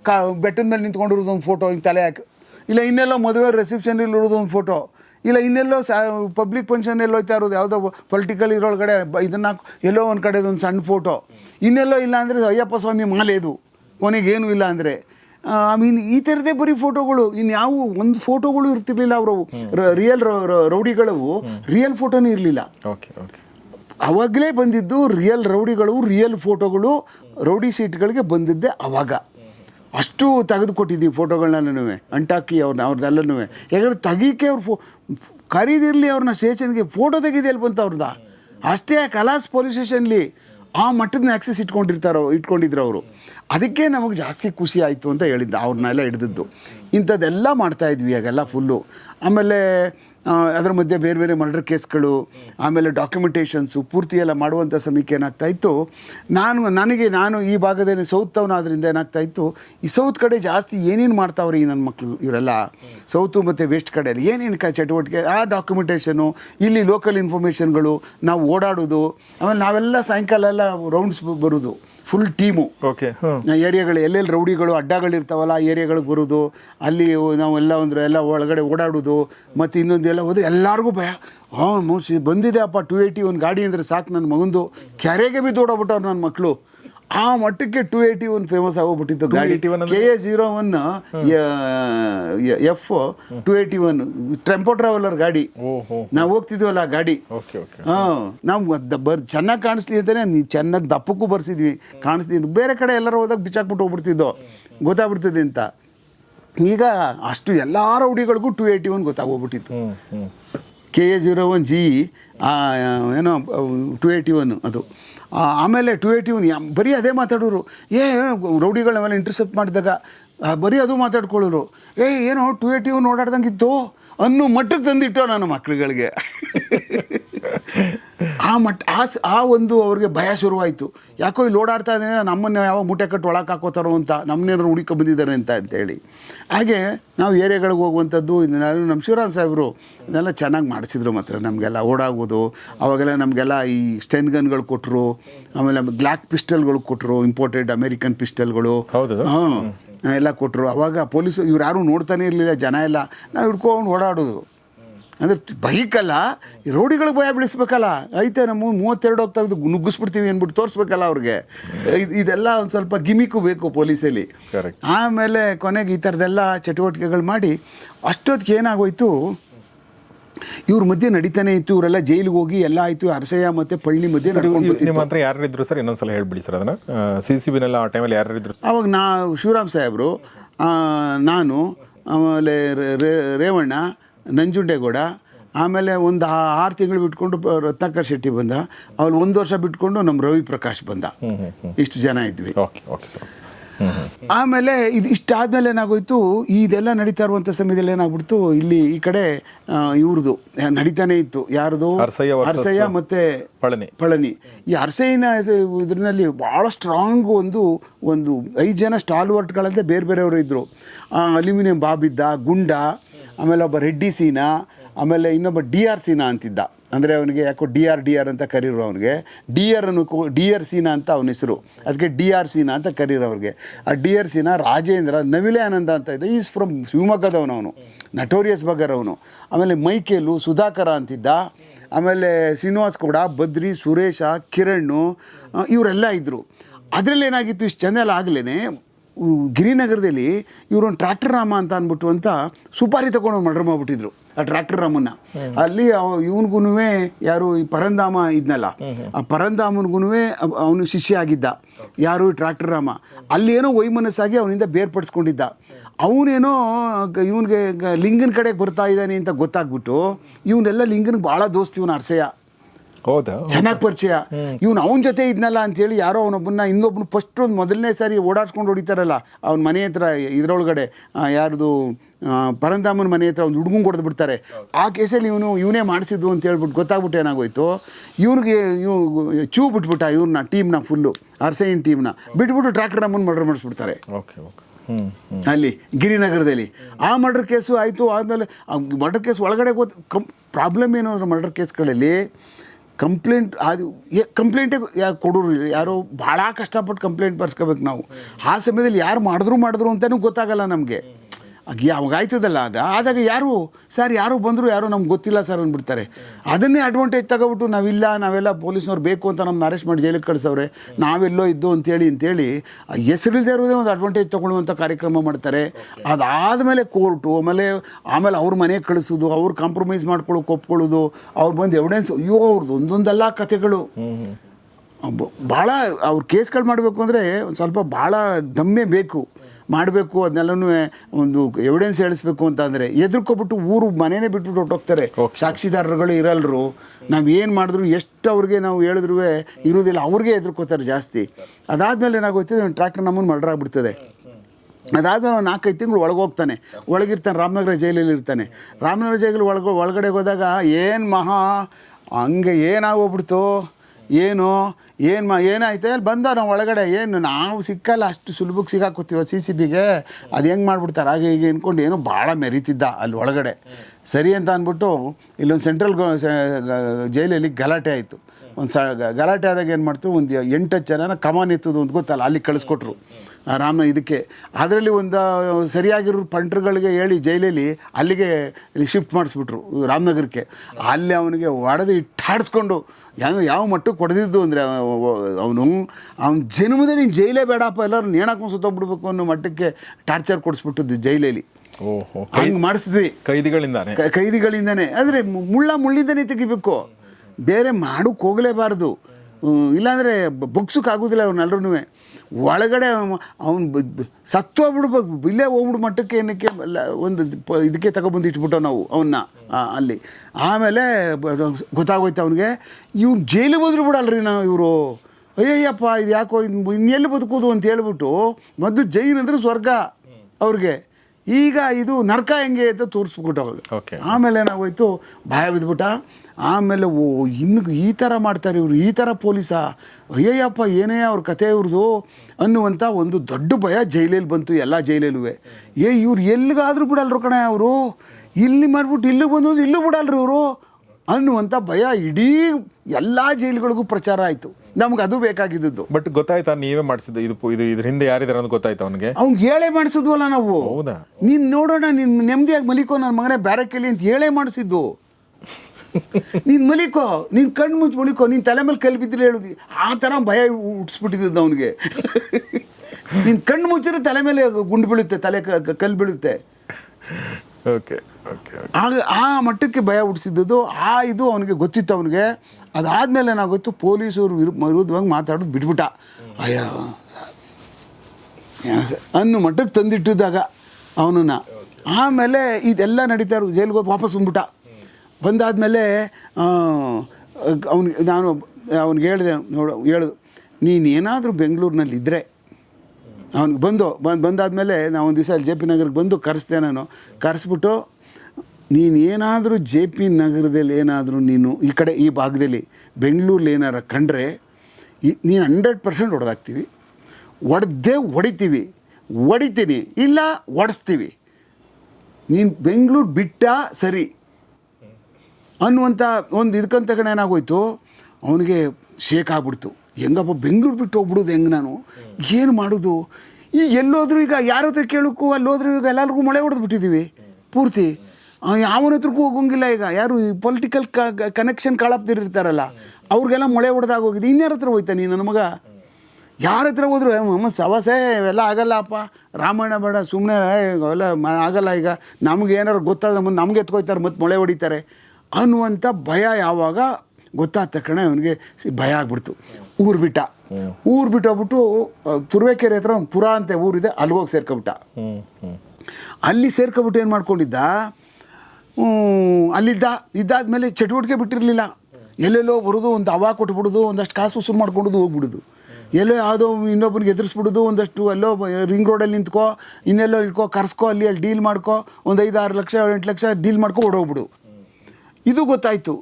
ಕಾ ಬೆಟ್ಟದ ಮೇಲೆ ನಿಂತ್ಕೊಂಡಿರೋದು ಒಂದು ಫೋಟೋ ಹಿಂಗೆ ತಲೆ ಹಾಕಿ ಇಲ್ಲ ಇನ್ನೆಲ್ಲೋ ಮದುವೆ ರಿಸೆಪ್ಷನಲ್ಲಿ ಇರೋದು ಒಂದು ಫೋಟೋ ಇಲ್ಲ ಇನ್ನೆಲ್ಲೋ ಸಾ ಪಬ್ಲಿಕ್ ಫಂಕ್ಷನ್ ಎಲ್ಲ ಹೋಯ್ತಾ ಇರೋದು ಯಾವುದೋ ಪೊಲಿಟಿಕಲ್ ಇದ್ರೊಳಗಡೆ ಇದನ್ನ ಎಲ್ಲೋ ಒಂದು ಕಡೆದು ಒಂದು ಸಣ್ಣ ಫೋಟೋ ಇನ್ನೆಲ್ಲೋ ಇಲ್ಲ ಅಂದರೆ ಅಯ್ಯಪ್ಪ ಸ್ವಾಮಿ ಮಾಲೆ ಇದು. ಕೊನೆಗೆ ಇಲ್ಲ ಅಂದರೆ. ಐ ಮೀನ್ ಈ ಥರದೇ ಬರೀ ಫೋಟೋಗಳು ಇನ್ಯಾವು ಒಂದು ಫೋಟೋಗಳು ಇರ್ತಿರ್ಲಿಲ್ಲ ಅವರು ರಿಯಲ್ ರೌಡಿಗಳವು ರಿಯಲ್ ಫೋಟೋನೂ ಇರಲಿಲ್ಲ. Okay okay. ಅವಾಗಲೇ ಬಂದಿದ್ದು ರಿಯಲ್ ರೌಡಿಗಳು ರಿಯಲ್ ಫೋಟೋಗಳು ರೌಡಿ ಸೀಟ್ಗಳಿಗೆ ಬಂದಿದ್ದೆ ಅವಾಗ. ಅಷ್ಟು ತೆಗೆದುಕೊಟ್ಟಿದ್ದೀವಿ ಫೋಟೋಗಳನ್ನೂ ಅಂಟಾಕಿ ಅವ್ರನ್ನ ಅವ್ರದ್ದೆಲ್ಲನೂ ಯಾಕಂದ್ರೆ ತೆಗೀಕೆ ಅವ್ರು ಫೋ ಕರೀದಿರಲಿ ಅವ್ರನ್ನ ಸ್ಟೇಷನ್ಗೆ, ಫೋಟೋ ತೆಗೆದಿ ಎಲ್ಲಿ ಬಂತು ಅವ್ರದ್ದು ಅಷ್ಟೇ ಕಲಾಸ್ ಪೊಲೀಸ್ ಸ್ಟೇಷನ್ಲಿ ಆ ಮಟ್ಟದ ಆಕ್ಸೆಸ್ ಇಟ್ಕೊಂಡಿರ್ತಾರೋ, ಇಟ್ಕೊಂಡಿದ್ರು ಅವರು. ಅದಕ್ಕೆ ನಮಗೆ ಜಾಸ್ತಿ ಖುಷಿ ಆಯಿತು ಅಂತ ಹೇಳಿದ್ದ ಅವ್ರನ್ನೆಲ್ಲ ಹಿಡಿದಿದ್ದು. ಇಂಥದ್ದೆಲ್ಲ ಮಾಡ್ತಾಯಿದ್ವಿ ಆಗೆಲ್ಲ ಫುಲ್ಲು ಆಮೇಲೆ ಅದರ ಮಧ್ಯೆ ಬೇರೆ ಬೇರೆ ಮರ್ಡರ್ ಕೇಸ್ಗಳು, ಆಮೇಲೆ ಡಾಕ್ಯುಮೆಂಟೇಷನ್ಸು, ಪೂರ್ತಿ ಎಲ್ಲ ಮಾಡುವಂಥ ಸಮಯಕ್ಕೆ ಏನಾಗ್ತಾ ಇತ್ತು. ನಾನು, ನನಗೆ, ನಾನು ಈ ಭಾಗದಲ್ಲಿ ಸೌತ್ ಆದ್ರಿಂದ ಏನಾಗ್ತಾ ಇತ್ತು, ಈ ಸೌತ್ ಕಡೆ ಜಾಸ್ತಿ ಏನೇನು ಮಾಡ್ತಾವ್ರಿ ನನ್ನ ಮಕ್ಕಳು ಇವರೆಲ್ಲ? ಸೌತು ಮತ್ತು ವೆಸ್ಟ್ ಕಡೆಯಲ್ಲಿ ಏನೇನು ಕ, ಚಟುವಟಿಕೆ, ಆ ಡಾಕ್ಯುಮೆಂಟೇಷನು, ಇಲ್ಲಿ ಲೋಕಲ್ ಇನ್ಫಾರ್ಮೇಷನ್ಗಳು ನಾವು ಓಡಾಡೋದು, ಆಮೇಲೆ ನಾವೆಲ್ಲ ಸಾಯಂಕಾಲ ಎಲ್ಲ ರೌಂಡ್ಸ್ ಬರೋದು. ಫುಲ್ ಟೀಮು ಓಕೆ ನಾ ಏರಿಯಾಗಳು ಎಲ್ಲೆಲ್ಲಿ ರೌಡಿಗಳು ಅಡ್ಡಗಳಿರ್ತಾವಲ್ಲ ಆ ಏರಿಯಾಗಳಿಗೆ ಬರೋದು ಅಲ್ಲಿ ನಾವೆಲ್ಲ ಅಂದ್ರೆ ಎಲ್ಲ ಒಳಗಡೆ ಓಡಾಡೋದು ಮತ್ತು ಇನ್ನೊಂದು ಎಲ್ಲ ಹೋದ್ರೆ ಎಲ್ಲರಿಗೂ ಭಯ. ಹಾಂ ಮೋಸಿ ಬಂದಿದೆ ಅಪ್ಪ ಟು ಏಯ್ಟಿ ಒಂದು ಗಾಡಿ ಅಂದರೆ ಸಾಕು ನನ್ನ ಮಗಂದು. ಕೆರೆಗೆ ಬಿದ್ದು ಓಡಾಬಿಟ್ಟವ್ರು ನನ್ನ ಮಕ್ಕಳು ಆ ಮಟ್ಟಕ್ಕೆ ಟು ಏಯ್ಟಿ ಒನ್ ಫೇಮಸ್ ಆಗೋಗ್ಬಿಟ್ಟಿತ್ತು ಗಾಡಿ. 281 K A zero one F two eighty one tempo traveller ಗಾಡಿ. ನಾವು ಹೋಗ್ತಿದ್ವಲ್ಲ ಆ ಗಾಡಿ. ಹಾಂ ನಾವು ಬರ್ ಚೆನ್ನಾಗಿ ಕಾಣಿಸ್ಲಿ ಅಂತಾನೆ ಚೆನ್ನಾಗಿ ದಪ್ಪಕ್ಕೂ ಬರ್ಸಿದ್ವಿ. ಕಾಣಿಸ್ತಿದ್ದು ಬೇರೆ ಕಡೆ ಎಲ್ಲರೂ ಹೋದಾಗ ಬಿಚ್ಚಾಕ್ಬಿಟ್ಟು ಹೋಗ್ಬಿಡ್ತಿದ್ದೋ. ಗೊತ್ತಾಗ್ಬಿಡ್ತದೆ ಅಂತ. ಈಗ ಅಷ್ಟು ಎಲ್ಲ ರೌಡಿಗಳಿಗೂ two eighty one ಗೊತ್ತಾಗೋಗ್ಬಿಟ್ಟಿತ್ತು K A zero one G ಏನೋ ಟು ಏಯ್ಟಿ ಒನ್ ಅದು. ಆಮೇಲೆ ಟು ಏಯ್ಟಿ ಒನ್ ಬರೀ ಅದೇ ಮಾತಾಡೋರು. ಏ ರೌಡಿಗಳನ್ನೆಲ್ಲ ಇಂಟರ್ಸೆಪ್ಟ್ ಮಾಡಿದಾಗ ಬರೀ ಅದು ಮಾತಾಡ್ಕೊಳ್ಳೋರು. ಏ, ಏನೋ ಟು ಏಯ್ಟಿ ಒನ್ ಓಡಾಡ್ದಂಗಿತ್ತು ಅನ್ನೋ ಮಟ್ಟಕ್ಕೆ ತಂದಿಟ್ಟೋ ನಾನು ಮಕ್ಳುಗಳಿಗೆ. ಆ ಮಟ್ಟ ಆ ಆ ಒಂದು ಅವ್ರಿಗೆ ಭಯ ಶುರುವಾಯಿತು. ಯಾಕೋ ಇಲ್ಲಿ ಓಡಾಡ್ತಾ ಇದ್ದಾರೆ ನಮ್ಮನ್ನು ಯಾವ ಮೂಟೆ ಕಟ್ಟು ಒಳಗೆ ಹಾಕೋತಾರೋ ಅಂತ ನಮ್ಮನ್ನೇನಾರು ಹುಡುಕ ಬಂದಿದ್ದಾರೆ ಅಂತ ಅಂತೇಳಿ ಹಾಗೆ ನಾವು ಏರಿಯಾಗಳಿಗೆ ಹೋಗುವಂಥದ್ದು ಇದನ್ನೆಲ್ಲ ನಮ್ಮ ಶಿವರಾಮ್ ಸಾಹೇಬರು ಇದೆಲ್ಲ ಚೆನ್ನಾಗಿ ಮಾಡಿಸಿದ್ರು ಮಾತ್ರ. ನಮಗೆಲ್ಲ ಓಡಾಗೋದು ಅವಾಗೆಲ್ಲ ನಮಗೆಲ್ಲ ಈ ಸ್ಟೆನ್ ಗನ್ಗಳು ಕೊಟ್ಟರು ಆಮೇಲೆ ಗ್ಲಾಕ್ ಪಿಸ್ಟಲ್ಗಳು ಕೊಟ್ಟರು ಇಂಪೋರ್ಟೆಡ್ ಅಮೇರಿಕನ್ ಪಿಸ್ಟಲ್ಗಳು. ಹೌದು. ಹಾಂ ಎಲ್ಲ ಕೊಟ್ಟರು ಅವಾಗ ಪೊಲೀಸು ಇವ್ರು ಯಾರೂ ನೋಡ್ತಾನೆ ಇರಲಿಲ್ಲ ಜನ ಎಲ್ಲ. ನಾವು ಹಿಡ್ಕೊಂಡು ಓಡಾಡೋದು. ಅಂದರೆ ಬೈಕಲ್ಲ ರೋಡಿಗಳಿಗೆ ಭಯ ಬೀಳಿಸ್ಬೇಕಲ್ಲ ಐತೆ ನಮ್ಮ ಮೂವತ್ತೆರಡು ಹೋಗ್ತಾ ಇದ್ದು ನುಗ್ಗಿಸ್ಬಿಡ್ತೀವಿ ಅಂದ್ಬಿಟ್ಟು ತೋರಿಸ್ಬೇಕಲ್ಲ ಅವ್ರಿಗೆ. ಇದ್- ಇದೆಲ್ಲ ಒಂದು ಸ್ವಲ್ಪ ಗಿಮಿಕು ಬೇಕು ಪೊಲೀಸಲ್ಲಿ. ಆಮೇಲೆ ಕೊನೆಗೆ ಈ ಥರದ್ದೆಲ್ಲ ಚಟುವಟಿಕೆಗಳು ಮಾಡಿ ಅಷ್ಟೊತ್ತಿಗೆ ಏನಾಗೋಯ್ತು? ಇವ್ರ ಮಧ್ಯೆ ನಡೀತಾನೆ ಇತ್ತು ಇವರೆಲ್ಲ ಜೈಲಿಗೆ ಹೋಗಿ ಎಲ್ಲ ಆಯ್ತು ಅರಸಯ್ಯ ಮತ್ತೆ ಪಳ್ಳಿ ಮಧ್ಯೆ ನಿಮ್ಮ ಹತ್ರ ಯಾರು ಇದ್ರು ಸರ್? ಇನ್ನೊಂದ್ಸಲ ಹೇಳ್ಬಿಡಿ ಸರ್ ಅದನ್ನ. ಸಿ ಸಿ ಬಿನೆಲ್ಲ ಆ ಟೈಮಲ್ಲಿ ಯಾರು ಇದ್ರು ಅವಾಗ ನಾ ಶಿವರಾಮ್ ಸಾಹೇಬ್ರು ನಾನು ಆಮೇಲೆ ರೇವಣ್ಣ ನಂಜುಂಡೇಗೌಡ ಆಮೇಲೆ ಒಂದು ಆರು ತಿಂಗಳು ಬಿಟ್ಕೊಂಡು ರತ್ನಾಕರ್ ಶೆಟ್ಟಿ ಬಂದ ಅವ್ರು ಒಂದು ವರ್ಷ ಬಿಟ್ಕೊಂಡು ನಮ್ಮ ರವಿ ಪ್ರಕಾಶ್ ಬಂದ. ಇಷ್ಟು ಜನ ಇದ್ವಿ. ಆಮೇಲೆ ಇದು ಇಷ್ಟಾದ್ಮೇಲೆ ಏನಾಗೋಯ್ತು ಇದೆಲ್ಲ ನಡೀತಾ ಇರುವಂಥ ಸಮಯದಲ್ಲಿ ಏನಾಗ್ಬಿಡ್ತು ಇಲ್ಲಿ ಈ ಕಡೆ ಇವ್ರದ್ದು ನಡೀತಾನೆ ಇತ್ತು. ಯಾರದು? ಅರಸಯ್ಯ ಮತ್ತೆ ಪಳನಿ. ಪಳನಿ. ಈ ಅರಸೈನ ಇದರಲ್ಲಿ ಭಾಳ ಸ್ಟ್ರಾಂಗ್ ಒಂದು ಒಂದು ಐದು ಜನ ಸ್ಟಾಲ್ವರ್ಟ್ಗಳಂತೆ ಬೇರೆ ಬೇರೆಯವರು ಇದ್ದರು ಅಲ್ಯೂಮಿನಿಯಂ ಬಾಬಿದ್ದ ಗುಂಡ ಆಮೇಲೆ ಒಬ್ಬ ರೆಡ್ಡಿ ಸೀನಾ, ಆಮೇಲೆ ಇನ್ನೊಬ್ಬ ಡಿ ಆರ್ ಸೀನಾ ಅಂತಿದ್ದ. ಅಂದರೆ ಅವನಿಗೆ ಯಾಕೋ ಡಿ ಆರ್ ಡಿ ಆರ್ ಅಂತ ಕರೀರು ಅವನಿಗೆ. ಡಿ ಆರ್ ಅನ್ನು ಡಿ ಆರ್ ಸೀನಾ ಅಂತ ಅವನ ಹೆಸರು. ಅದಕ್ಕೆ ಡಿ ಆರ್ ಸೀನಾ ಅಂತ ಕರೀರು ಅವ್ರಿಗೆ. ಆ ಡಿ ಆರ್ ಸೀನಾ ರಾಜೇಂದ್ರ ನವಿಲೆ ಆನಂದ ಅಂತ ಇದ್ದ. ಈಸ್ ಫ್ರಮ್ ಶಿವಮೊಗ್ಗದವನು ಅವನು. ನಟೋರಿಯಸ್ ಬಗರ್ ಅವನು. ಆಮೇಲೆ ಮೈಕೇಲು, ಸುಧಾಕರ ಅಂತಿದ್ದ. ಆಮೇಲೆ ಶ್ರೀನಿವಾಸ್ ಕೂಡ ಬದ್ರಿ ಸುರೇಶ, ಕಿರಣ್ ಇವರೆಲ್ಲ ಇದ್ದರು ಅದರಲ್ಲಿ ಏನಾಗಿತ್ತು, ಇಷ್ಟು ಎಲ್ಲ ಆಗಲೇ ಗಿರಿನಗರದಲ್ಲಿ ಇವರೊಂದು ಟ್ರ್ಯಾಕ್ಟರ್ ರಾಮ ಅಂತ ಅಂದ್ಬಿಟ್ಟು ಅಂತ ಸುಪಾರಿ ತಗೊಂಡು ಮರ್ಡರ್ ಮಾಡಿಬಿಟ್ಟಿದ್ರು, ಆ ಟ್ರ್ಯಾಕ್ಟರ್ ರಾಮನ್ನ. ಅಲ್ಲಿ ಇವನ್ಗೂ ಯಾರು ಈ ಪರಂಧಾಮ ಇದ್ನಲ್ಲ, ಆ ಪರಂಧಾಮನ್ಗೂ ಅವನು ಶಿಷ್ಯ ಆಗಿದ್ದ ಯಾರು ಟ್ರ್ಯಾಕ್ಟರ್ ರಾಮ? ಅಲ್ಲಿ ಏನೋ ವೈಮನಸ್ಸಾಗಿ ಅವನಿಂದ ಬೇರ್ಪಡಿಸ್ಕೊಂಡಿದ್ದ. ಅವನೇನೋ ಇವನಿಗೆ ಲಿಂಗನ ಕಡೆ ಬರ್ತಾ ಇದ್ದಾನೆ ಅಂತ ಗೊತ್ತಾಗ್ಬಿಟ್ಟು ಇವನ್ನೆಲ್ಲ ಲಿಂಗನ ಭಾಳ ದೋಸ್ತಿ ಇವನು ಅರ್ಸಯ್ಯ. ಹೌದಾ. ಚೆನ್ನಾಗಿ ಪರಿಚಯ. ಇವ್ನು ಅವನ ಜೊತೆ ಇದ್ನಲ್ಲ ಅಂತೇಳಿ ಯಾರೋ ಅವನೊಬ್ಬನ ಇನ್ನೊಬ್ಬನ ಫಸ್ಟ್ ಒಂದು ಮೊದಲನೇ ಸಾರಿ ಓಡಾಡ್ಸ್ಕೊಂಡು ಹೊಡಿತಾರಲ್ಲ ಅವ್ನ ಮನೆ ಹತ್ರ ಇದರೊಳಗಡೆ ಯಾರ್ದು ಪರಂದಾಮನ ಮನೆ ಹತ್ರ ಒಂದು ಹುಡುಗನ್ ಕೊಡ್ದು ಬಿಡ್ತಾರೆ. ಆ ಕೇಸಲ್ಲಿ ಇವನು ಇವನೇ ಮಾಡಿಸಿದ್ದು ಅಂತ ಹೇಳ್ಬಿಟ್ಟು ಗೊತ್ತಾಗ್ಬಿಟ್ಟು ಏನಾಗೋಯ್ತು? ಇವ್ರಿಗೆ ಇವ್ ಚೂ ಬಿಟ್ಬಿಟ್ಟ ಇವ್ರನ್ನ ಟೀಮ್ನ ಫುಲ್ಲು ಅರ್ಸೈನ್ ಟೀಮ್ನ. ಬಿಟ್ಬಿಟ್ಟು ಟ್ರ್ಯಾಕ್ಟರ್ ಅಮ್ಮನ ಮರ್ಡರ್ ಮಾಡಿಸ್ಬಿಡ್ತಾರೆ. Okay okay. ಅಲ್ಲಿ ಗಿರಿನಗರದಲ್ಲಿ. ಆ ಮರ್ಡರ್ ಕೇಸು ಆಯಿತು ಆದಮೇಲೆ ಮರ್ಡರ್ ಕೇಸ್ ಒಳಗಡೆ ಗೊತ್ತು ಕಂ ಪ್ರಾಬ್ಲಮ್ ಏನು ಅಂದ್ರೆ ಮರ್ಡರ್ ಕೇಸ್ಗಳಲ್ಲಿ ಕಂಪ್ಲೇಂಟ್, ಅದು ಕಂಪ್ಲೇಂಟೇ ಯಾಕೆ ಕೊಡೋರು. ಯಾರೋ ಭಾಳ ಕಷ್ಟಪಟ್ಟು ಕಂಪ್ಲೇಂಟ್ ಬರ್ಸ್ಕೋಬೇಕು ನಾವು ಆ ಸಮಯದಲ್ಲಿ ಯಾರು ಮಾಡಿದ್ರು ಮಾಡಿದ್ರು ಅಂತಲೂ ಗೊತ್ತಾಗಲ್ಲ ನಮಗೆ ಅವಾಗ ಆಯ್ತದಲ್ಲ ಅದು. ಆದಾಗ ಯಾರು ಸರ್ ಯಾರು ಬಂದರೂ ಯಾರು ನಮ್ಗೆ ಗೊತ್ತಿಲ್ಲ ಸರ್ ಅಂದ್ಬಿಡ್ತಾರೆ. ಅದನ್ನೇ ಅಡ್ವಾಂಟೇಜ್ ತಗೊಬಿಟ್ಟು ನಾವಿಲ್ಲ ನಾವೆಲ್ಲ ಪೊಲೀಸ್ನವ್ರು ಬೇಕು ಅಂತ ನಮ್ಮನ್ನ ಅರೆಸ್ಟ್ ಮಾಡಿ ಜೈಲಿಗೆ ಕಳಿಸವ್ರೆ. ನಾವೆಲ್ಲೋ ಇದ್ದು ಅಂತೇಳಿ ಅಂತೇಳಿ ಹೆಸರಿಲ್ಲದೆ ಇರೋದೇ ಒಂದು ಅಡ್ವಾಂಟೇಜ್ ತೊಗೊಳ್ಳುವಂಥ ಕಾರ್ಯಕ್ರಮ ಮಾಡ್ತಾರೆ. ಅದಾದಮೇಲೆ ಕೋರ್ಟು ಆಮೇಲೆ ಆಮೇಲೆ ಅವ್ರ ಮನೆಗೆ ಕಳಿಸೋದು ಅವ್ರು ಕಾಂಪ್ರಮೈಸ್ ಮಾಡ್ಕೊಳ್ಳೋಕೆ ಒಪ್ಕೊಳ್ಳೋದು ಅವ್ರು ಬಂದು ಎವಿಡೆನ್ಸ್ ಅಯ್ಯೋ ಅವ್ರದ್ದು ಒಂದೊಂದೆಲ್ಲ ಕಥೆಗಳು. ಬಹಳ ಭಾಳ ಅವ್ರ ಕೇಸ್ಗಳು ಮಾಡಬೇಕು ಅಂದರೆ ಒಂದು ಸ್ವಲ್ಪ ಭಾಳ ದಮ್ಮೆ ಬೇಕು. ಮಾಡಬೇಕು ಅದನ್ನೆಲ್ಲನೂ ಒಂದು ಎವಿಡೆನ್ಸ್ ಹೇಳಿಸ್ಬೇಕು ಅಂತ ಅಂದರೆ ಎದುರ್ಕೊಬಿಟ್ಟು ಊರು ಮನೇನೆ ಬಿಟ್ಬಿಟ್ಟು ಹೊಟ್ಟೋಗ್ತಾರೆ ಸಾಕ್ಷಿದಾರರುಗಳು ಇರಲ್ರು. ನಾವು ಏನು ಮಾಡಿದ್ರು ಎಷ್ಟು ಅವ್ರಿಗೆ ನಾವು ಹೇಳಿದ್ರು ಇರೋದಿಲ್ಲ ಅವ್ರಿಗೆ ಎದುರ್ಕೋತಾರೆ ಜಾಸ್ತಿ. ಅದಾದಮೇಲೆ ಏನಾಗುತ್ತೆ ಟ್ರ್ಯಾಕ್ಟರ್ ನಮ್ಮನ್ನು ಮರ್ಡರ್ ಆಗಿಬಿಡ್ತದೆ. ಅದಾದ ನಾಲ್ಕೈದು ತಿಂಗಳು ಒಳಗೆ ಹೋಗ್ತಾನೆ ಒಳಗಿರ್ತಾನೆ ರಾಮನಗರ ಜೈಲಲ್ಲಿ ಇರ್ತಾನೆ. ರಾಮನಗರ ಜೈಲು ಒಳಗೆ ಒಳಗಡೆ ಹೋದಾಗ ಏನು ಮಹಾ ಹಂಗೆ ಏನಾಗೋಗ್ಬಿಡ್ತು? ಏನು ಏನು ಮಾ ಏನಾಯ್ತು ಅಲ್ಲಿ ಬಂದ ನಾವು ಒಳಗಡೆ. ಏನು, ನಾವು ಸಿಕ್ಕಲ್ಲ, ಅಷ್ಟು ಸುಲಭಕ್ಕೆ ಸಿಗಾಕೋತೀವ ಸಿ ಸಿ ಬಿಗೆ ಅದು ಹೆಂಗೆ ಮಾಡಿಬಿಡ್ತಾರೆ? ಹಾಗೆ ಹೀಗೆ ಅಂದ್ಕೊಂಡು ಏನೋ ಭಾಳ ಮೆರೀತಿದ್ದ ಅಲ್ಲಿ ಒಳಗಡೆ. ಸರಿ ಅಂತ ಅಂದ್ಬಿಟ್ಟು ಇಲ್ಲೊಂದು ಸೆಂಟ್ರಲ್ ಜೈಲಲ್ಲಿ ಗಲಾಟೆ ಆಯಿತು. ಒಂದು ಸ ಗಲಾಟೆ ಆದಾಗ ಏನು ಮಾಡ್ತು? ಒಂದು ಎಂಟು ಜನನ ಕಮಾನ್ ಇತ್ತು ಅಂತ ಗೊತ್ತಲ್ಲ, ಅಲ್ಲಿ ಕಳಿಸ್ಕೊಟ್ರು. ರಾಮ ಇದಕ್ಕೆ. ಅದರಲ್ಲಿ ಒಂದು ಸರಿಯಾಗಿರೋ ಪಂಟ್ರುಗಳಿಗೆ ಹೇಳಿ ಜೈಲಲ್ಲಿ ಅಲ್ಲಿಗೆ ಶಿಫ್ಟ್ ಮಾಡಿಸ್ಬಿಟ್ರು ರಾಮನಗರಕ್ಕೆ. ಅಲ್ಲಿ ಅವನಿಗೆ ಒಡೆದು ಇಟ್ಟಾಡಿಸ್ಕೊಂಡು ಯಾವ ಯಾವ ಮಟ್ಟಕ್ಕೆ ಹೊಡೆದಿದ್ದು ಅಂದರೆ ಅವನು ಅವ್ನ ಜನ್ಮದಲ್ಲಿ ನೀನು ಜೈಲೇ ಬೇಡಪ್ಪ ಎಲ್ಲರೂ ನೇಣಾಕೊಂಡು ಸುತ್ತೋಗ್ಬಿಡ್ಬೇಕು ಅನ್ನೋ ಮಟ್ಟಕ್ಕೆ ಟಾರ್ಚರ್ ಕೊಡಿಸ್ಬಿಟ್ಟಿದ್ದು ಜೈಲಲ್ಲಿ. ಓಹೋ ಹಂಗೆ ಮಾಡಿಸಿದ್ವಿ. ಕೈದಿಗಳಿಂದ ಕೈದಿಗಳಿಂದನೇ. ಆದರೆ ಮುಳ್ಳ ಮುಳ್ಳಿಂದನೇ ತೆಗಿಬೇಕು. ಬೇರೆ ಮಾಡೋಕ್ಕೆ ಹೋಗಲೇಬಾರ್ದು. ಇಲ್ಲಾಂದರೆ ಬಗ್ಸೋಕ್ಕಾಗೋದಿಲ್ಲ ಅವ್ರನ್ನೆಲ್ಲರೂ ಒಳಗಡೆ ಅವನು ಸತ್ತೋಗ್ಬಿಡ್ಬೇಕು ಇಲ್ಲೇ ಹೋಗ್ಬಿಡು ಮಟ್ಟಕ್ಕೆ ಏನಕ್ಕೆ ಒಂದು ಪ- ಇದಕ್ಕೆ ತಗೊಬಂದು ಇಟ್ಬಿಟ್ಟು ನಾವು ಅವನ್ನ ಅಲ್ಲಿ. ಆಮೇಲೆ ಗೊತ್ತಾಗೋಯ್ತು ಅವನಿಗೆ ಇವ್ನು ಜೈಲಿಗೆ ಹೋದ್ರು ಬಿಡಲ್ರಿ ನಾವು ಇವರು. ಅಯ್ಯಯ್ಯಪ್ಪ ಇದು ಯಾಕೋ ಇನ್ನು ಇನ್ನೆಲ್ಲಿ ಬದುಕೋದು? ಅಂತ ಹೇಳ್ಬಿಟ್ಟು ಮೊದಲು ಜೈನ್ ಅಂದರೆ ಸ್ವರ್ಗ ಅವ್ರಿಗೆ. ಈಗ ಇದು ನರ್ಕ ಹೆಂಗೆ ಅಂತ ತೋರಿಸ್ಬಿಟ್ಟು ಅವಾಗ. ಆಮೇಲೆ ಏನಾಗೋಯ್ತು? ಭಯ ಬಿದ್ಬಿಟ್ಟ. ಆಮೇಲೆ ಓ ಇನ್ನು ಈ ಥರ ಮಾಡ್ತಾರೆ ಇವರು ಈ ಥರ ಪೊಲೀಸಾ. ಅಯ್ಯಯ್ಯಪ್ಪ ಏನೇ ಅವ್ರ ಕತೆ ಇವ್ರದ್ದು ಅನ್ನುವಂಥ ಒಂದು ದೊಡ್ಡ ಭಯ ಜೈಲಲ್ಲಿ ಬಂತು ಎಲ್ಲ ಜೈಲಲ್ಲೂ ಏ ಇವ್ರು ಎಲ್ಲಿಗಾದರೂ ಬಿಡಲ್ರು ಕಣೆ ಅವರು? ಇಲ್ಲಿ ಮಾಡಿಬಿಟ್ಟು ಇಲ್ಲಿಗೆ ಬಂದು ಇಲ್ಲೂ ಬಿಡಲ್ರಿ ಇವರು? ಅನ್ನುವಂಥ ಭಯ ಇಡೀ ಎಲ್ಲ ಜೈಲುಗಳಿಗೂ ಪ್ರಚಾರ ಆಯಿತು. ನಮ್ಗೆ ಅದು ಬೇಕಾಗಿದ್ದು ಬಟ್ ಗೊತ್ತಾಯ್ತು ನೀವೇ ಮಾಡಿಸಿದ್ದು ಇದು ಇದು ಇದ್ರ ಹಿಂದೆ ಯಾರಿದಾರೆ ಅಂತ ಗೊತ್ತಾಯ್ತು ಅವನಿಗೆ? ಅವ್ನಿಗೆ ಹೇಳೇ ಮಾಡಿಸಿದ್ವಲ್ಲ ನಾವು. ಹೌದಾ? ನೀನು ನೋಡೋಣ ನಿನ್ನ ನೆಮ್ಮದಿಯಾಗಿ ಮಲಿಕೋ ನನ್ನ ಮಗನೇ ಬ್ಯಾರಕ್ಕಲ್ಲಿ ಅಂತ ಹೇಳೇ ಮಾಡಿಸಿದ್ದು. ನೀನು ಮಲಿಕೋ ನೀನು ಕಣ್ಣು ಮುಚ್ಚಿ ಮಲಿಕೋ ನೀನು ತಲೆ ಮೇಲೆ ಕಲ್ಲು ಬಿದ್ದರೆ ಹೇಳುದು? ಆ ಥರ ಭಯ ಹುಟ್ಟಿಸ್ಬಿಟ್ಟಿದ್ದು ಅವನಿಗೆ. ನೀನು ಕಣ್ಣು ಮುಚ್ಚಿದ್ರೆ ತಲೆ ಮೇಲೆ ಗುಂಡು ಬೀಳುತ್ತೆ ತಲೆ ಕಲ್ಲು ಬೀಳುತ್ತೆ. ಓಕೆ ಓಕೆ ಆಗ ಆ ಮಟ್ಟಕ್ಕೆ ಭಯ ಹುಟ್ಟಿಸಿದ್ದು ಆ ಇದು ಅವನಿಗೆ ಗೊತ್ತಿತ್ತು ಅವನಿಗೆ. ಅದಾದಮೇಲೆ ಏನಾಗೋಯ್ತು ಪೊಲೀಸರು ವಿರು ವಿರುದ್ಧವಾಗಿ ಮಾತಾಡೋದು ಬಿಟ್ಬಿಟ್ಟ. ಅಯ್ಯ ಸರ್. ಅನ್ನೋ ಮಟ್ಟಕ್ಕೆ ತಂದಿಟ್ಟಿದ್ದಾಗ ಅವನನ್ನು. ಆಮೇಲೆ ಇದೆಲ್ಲ ನಡೀತಾ ಜೈಲಿಗೆ ಹೋಗಿ ವಾಪಸ್ ಬಂದ್ಬಿಟ್ಟ. ಬಂದಾದಮೇಲೆ ಅವ್ನಿಗೆ ನಾನು ಅವ್ನಿಗೆ ಹೇಳಿದೆ, ನೋಡು, ಹೇಳು, ನೀನು ಏನಾದರೂ ಬೆಂಗಳೂರಿನಲ್ಲಿ ಇದ್ದರೆ ಅವ್ನಿಗೆ ಬಂದು ಬಂದು, ಬಂದಾದಮೇಲೆ ನಾನು ಒಂದು ದಿವಸ ಅಲ್ಲಿ ಜೆ ಪಿ ನಗರಕ್ಕೆ ಬಂದು ಕರೆಸ್ದೆ ನಾನು. ಕರೆಸ್ಬಿಟ್ಟು, ನೀನು ಏನಾದರೂ ಜೆ ಪಿ ನಗರದಲ್ಲಿ ಏನಾದರೂ ನೀನು, ಈ ಕಡೆ, ಈ ಭಾಗದಲ್ಲಿ ಬೆಂಗಳೂರಲ್ಲಿ ಏನಾರು ಕಂಡ್ರೆ ನೀನು ಹಂಡ್ರೆಡ್ ಪರ್ಸೆಂಟ್ ಹೊಡೆದಾಕ್ತೀವಿ. ಹೊಡೆದೇ ಹೊಡಿತೀವಿ. ಹೊಡಿತೀನಿ. ಇಲ್ಲ ಹೊಡೆಸ್ತೀವಿ ನೀನು ಬೆಂಗಳೂರು ಬಿಟ್ಟ ಸರಿ. ಅನ್ನುವಂಥ ಒಂದು ಇದಕ್ಕಂತ ಕಡೆ ಏನಾಗೋಯ್ತು? ಅವನಿಗೆ ಶೇಕ್ ಆಗ್ಬಿಡ್ತು. ಹೆಂಗಪ್ಪ ಬೆಂಗಳೂರು ಬಿಟ್ಟು ಹೋಗ್ಬಿಡೋದು ಹೆಂಗೆ ನಾನು? ಏನು ಮಾಡೋದು? ಈ ಎಲ್ಲೋದ್ರೂ ಈಗ ಯಾರ ಹತ್ರ ಕೇಳೋಕ್ಕೂ ಅಲ್ಲೋದ್ರೂ ಈಗ ಎಲ್ಲರಿಗೂ ಮಳೆ ಹೊಡೆದು ಬಿಟ್ಟಿದ್ದೀವಿ ಪೂರ್ತಿ. ಯಾವನ ಹತ್ರಕ್ಕೂ ಹೋಗಂಗಿಲ್ಲ ಈಗ. ಯಾರು ಈ ಪೊಲಿಟಿಕಲ್ ಕ ಕನೆಕ್ಷನ್ ಕಾಳಾಪ್ತಿರ್ತಾರಲ್ಲ ಅವ್ರಿಗೆಲ್ಲ ಮೊಳೆ ಹೊಡೆದಾಗ ಹೋಗಿದೆ. ಇನ್ಯಾರ ಹತ್ರ ಹೋಯ್ತಾ ನೀನು ನನ್ನ ಮಗ? ಯಾರ ಹತ್ರ ಹೋದ್ರು "ಏ, ಅಮ್ಮ ಸವಾಸೆ ಇವೆಲ್ಲ ಆಗಲ್ಲಪ್ಪ. ರಾಮಾಯಣ ಬೇಡ ಸುಮ್ಮನೆ ಮ- ಆಗಲ್ಲ ಈಗ. ನಮ್ಗೆ ಏನಾರು ಗೊತ್ತಾದ್ರೆ ಮುಂದೆ ನಮ್ಗೆ ಎತ್ಕೊಯ್ತಾರೆ ಮತ್ತು ಮೊಳೆ ಹೊಡಿತಾರೆ. ಅನ್ನುವಂಥ ಭಯ ಯಾವಾಗ ಗೊತ್ತಾದ ತಕ್ಷಣ ಅವನಿಗೆ ಭಯ ಆಗ್ಬಿಡ್ತು. ಊರು ಬಿಟ್ಟ. ಊರು ಬಿಟ್ಟೋಗ್ಬಿಟ್ಟು ತುರುವೇಕೆರೆ ಹತ್ರ ಒಂದು ಪುರ ಅಂತ ಊರಿದೆ ಅಲ್ಲಿಗೋಗಿ ಸೇರ್ಕೊಬಿಟ್ಟ. ಅಲ್ಲಿ ಸೇರ್ಕೊಬಿಟ್ಟು ಏನು ಮಾಡ್ಕೊಂಡಿದ್ದ? ಅಲ್ಲಿದ್ದ, ಇದ್ದಾದ್ಮೇಲೆ ಚಟುವಟಿಕೆ ಬಿಟ್ಟಿರಲಿಲ್ಲ. ಎಲ್ಲೆಲ್ಲೋ ಬರೋದು, ಒಂದು ಅವಾ ಕೊಟ್ಬಿಡೋದು, ಒಂದಷ್ಟು ಕಾಸು ಸುರು ಮಾಡ್ಕೊಡೋದು, ಹೋಗ್ಬಿಡೋದು. ಎಲ್ಲೋ ಯಾವುದೋ ಇನ್ನೊಬ್ಬನಿಗೆ ಎದುರಿಸ್ಬಿಡೋದು, ಒಂದಷ್ಟು ಎಲ್ಲೋ ರಿಂಗ್ ರೋಡಲ್ಲಿ ನಿಂತ್ಕೋ, ಇನ್ನೆಲ್ಲೋ ಇಟ್ಕೋ, ಕರ್ಸ್ಕೋ, ಅಲ್ಲಿ ಅಲ್ಲಿ ಡೀಲ್ ಮಾಡ್ಕೋ, ಒಂದು ಐದು ಆರು ಲಕ್ಷ, ಎಂಟು ಲಕ್ಷ ಡೀಲ್ ಮಾಡ್ಕೊ, ಓಡೋಗ್ಬಿಡು. ಇದು ಗೊತ್ತಾಯಿತು.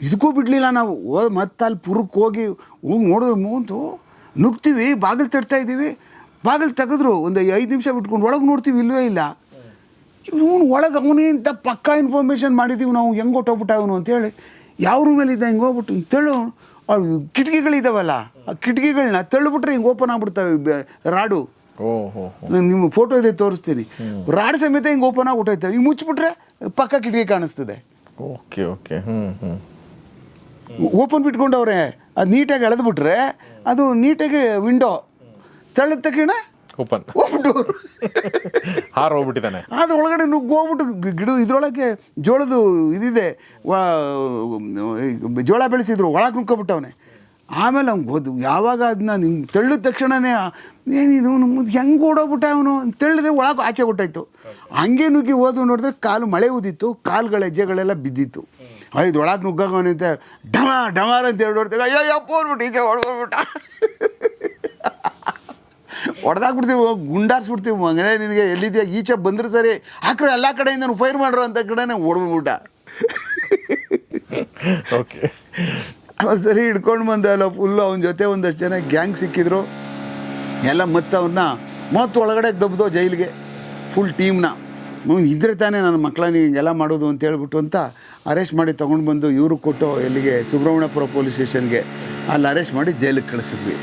ಇದಕ್ಕೂ ಬಿಡಲಿಲ್ಲ ನಾವು. ಓ ಮತ್ತೆ ಅಲ್ಲಿ ಪುರಕ್ಕೆ ಹೋಗಿ ಹೋಗಿ ನೋಡಿದ್ರೆ ಮೂಂತು ನುಗ್ತೀವಿ ಬಾಗಿಲು ತಟ್ತಾ ಇದ್ದೀವಿ. ಬಾಗಿಲು ತೆಗೆದ್ರು ಒಂದು ಐದು ನಿಮಿಷ ಬಿಟ್ಕೊಂಡು ಒಳಗೆ ನೋಡ್ತೀವಿ ಇಲ್ಲವೇ ಇಲ್ಲ. ಇವನು ಒಳಗೆ ಅವನಿಂತ ಪಕ್ಕಾ ಇನ್ಫಾರ್ಮೇಷನ್ ಮಾಡಿದ್ದೀವಿ ನಾವು ಹೆಂಗೆ ಹೊಟ್ಟೋಗ್ಬಿಟ್ಟ ಅವನು ಅಂತೇಳಿ ಯಾವ ರೂಮಲ್ಲಿ ಇದ್ದ ಹಿಂಗೆ ಹೋಗ್ಬಿಟ್ಟು ಹಿಂಗೆ ತೆಳು ಅವ್ರು ಕಿಟಕಿಗಳಿದಾವಲ್ಲ ಆ ಕಿಟಕಿಗಳನ್ನ ತಳ್ಳಿಬಿಟ್ರೆ ಹಿಂಗೆ ಓಪನ್ ಆಗ್ಬಿಡ್ತವೆ ರಾಡು. ನಿಮ್ಮ ಫೋಟೋ ಇದೆ ತೋರಿಸ್ತೀನಿ. ರಾಡ್ ಸಮೇತ ಹಿಂಗೆ ಓಪನ್ ಆಗ್ಬಿಟ್ಟೈತೆ. ಈಗ ಮುಚ್ಚಿಬಿಟ್ರೆ ಪಕ್ಕ ಕಿಟಕಿ ಕಾಣಿಸ್ತದೆ. Okay okay. ಹ್ಞೂ ಹ್ಞೂ ಓಪನ್ ಬಿಟ್ಕೊಂಡವ್ರೆ ಅದು ನೀಟಾಗಿ ಎಳೆದ್ಬಿಟ್ರೆ ಅದು ನೀಟಾಗಿ ವಿಂಡೋ ತೆಳೆದ ತಕ್ಷಣ ಓಪನ್ ಹೋಗ್ಬಿಟ್ಟು ಹಾರ್ ಹೋಗ್ಬಿಟ್ಟಿದ್ದಾನೆ. ಅದ್ರ ಒಳಗಡೆ ನುಗ್ಗೋಗ್ಬಿಟ್ಟು ಗಿಡ ಇದ್ರೊಳಗೆ ಜೋಳದು ಇದಿದೆ ವ- ಜೋಳ ಬೆಳೆಸಿದ್ರು ಒಳಗೆ ನುಗ್ಕೊಬಿಟ್ಟವನೆ ಆಮೇಲೆ ಅವ್ನು ಓದು. ಯಾವಾಗ ಅದನ್ನ ನಿಮ್ಗೆ ತೆಳ್ಳಿದ ತಕ್ಷಣನೇ ಏನಿದು ನಮ್ಮದು ಹೆಂಗೆ ಓಡೋಗ್ಬಿಟ್ಟ ಅವನು? ತೆಳ್ಳಿದ್ರೆ ಒಳಗೆ ಆಚೆ ಕೊಟ್ಟಾಯ್ತು ಹಂಗೆ ನುಗ್ಗಿ ಓದು ನೋಡಿದ್ರೆ ಕಾಲು ಮಳೆ ಊದಿತ್ತು ಕಾಲುಗಳ ಹೆಜ್ಜೆಗಳೆಲ್ಲ ಬಿದ್ದಿತ್ತು. ಐದು ಒಳಗೆ ನುಗ್ಗಾಗವನಂತೆ ಡಮ ಡಮಾರ್ ಅಂತ ಹೇಳಿ ನೋಡ್ತೀವಿ ಅಯ್ಯೋ ಯಪ್ಪ ಅಂದ್ಬಿಟ್ಟು ಹೀಗೆ ಹೊಡ್ಬಿಟ್ಟ ಹೊಡೆದಾಕ್ಬಿಡ್ತೀವಿ ಗುಂಡಾರ್ಸ್ಬಿಡ್ತೀವಿ. ಮಗನೇ ನಿನಗೆ ಎಲ್ಲಿದೆಯಾ? ಈಚೆ ಬಂದ್ರೆ ಸರಿ. ಹಾಕ್ರೆ ಎಲ್ಲ ಕಡೆಯಿಂದ ಫೈರ್ ಮಾಡ್ರು ಅಂತ ಕಡೆನೇ ಓಡ್ಬಿಟ್ಟ ಓಕೆ ಅವ್ನು ಸರಿ ಹಿಡ್ಕೊಂಡು ಬಂದೆ ಅಲ್ಲ ಫುಲ್ಲು ಅವನ ಜೊತೆ ಒಂದಷ್ಟು ಜನ ಗ್ಯಾಂಗ್ ಸಿಕ್ಕಿದ್ರು. ಎಲ್ಲ ಮತ್ತೆ ಅವನ್ನ ಮತ್ತು ಒಳಗಡೆ ದಬ್ಬದೋ ಜೈಲಿಗೆ ಫುಲ್ ಟೀಮ್ನ ಇದ್ರೆ ತಾನೇ ನನ್ನ ಮಕ್ಕಳನ್ನ ಹಿಂಗೆಲ್ಲ ಮಾಡೋದು ಅಂತ ಹೇಳ್ಬಿಟ್ಟು ಅಂತ ಅರೆಸ್ಟ್ ಮಾಡಿ ತೊಗೊಂಡು ಬಂದು ಇವರು ಕೊಟ್ಟು ಎಲ್ಲಿಗೆ ಸುಬ್ರಹ್ಮಣ್ಯಪುರ ಪೊಲೀಸ್ ಸ್ಟೇಷನ್ಗೆ ಅಲ್ಲಿ ಅರೆಸ್ಟ್ ಮಾಡಿ ಜೈಲಿಗೆ ಕಳಿಸಿದ್ವಿ.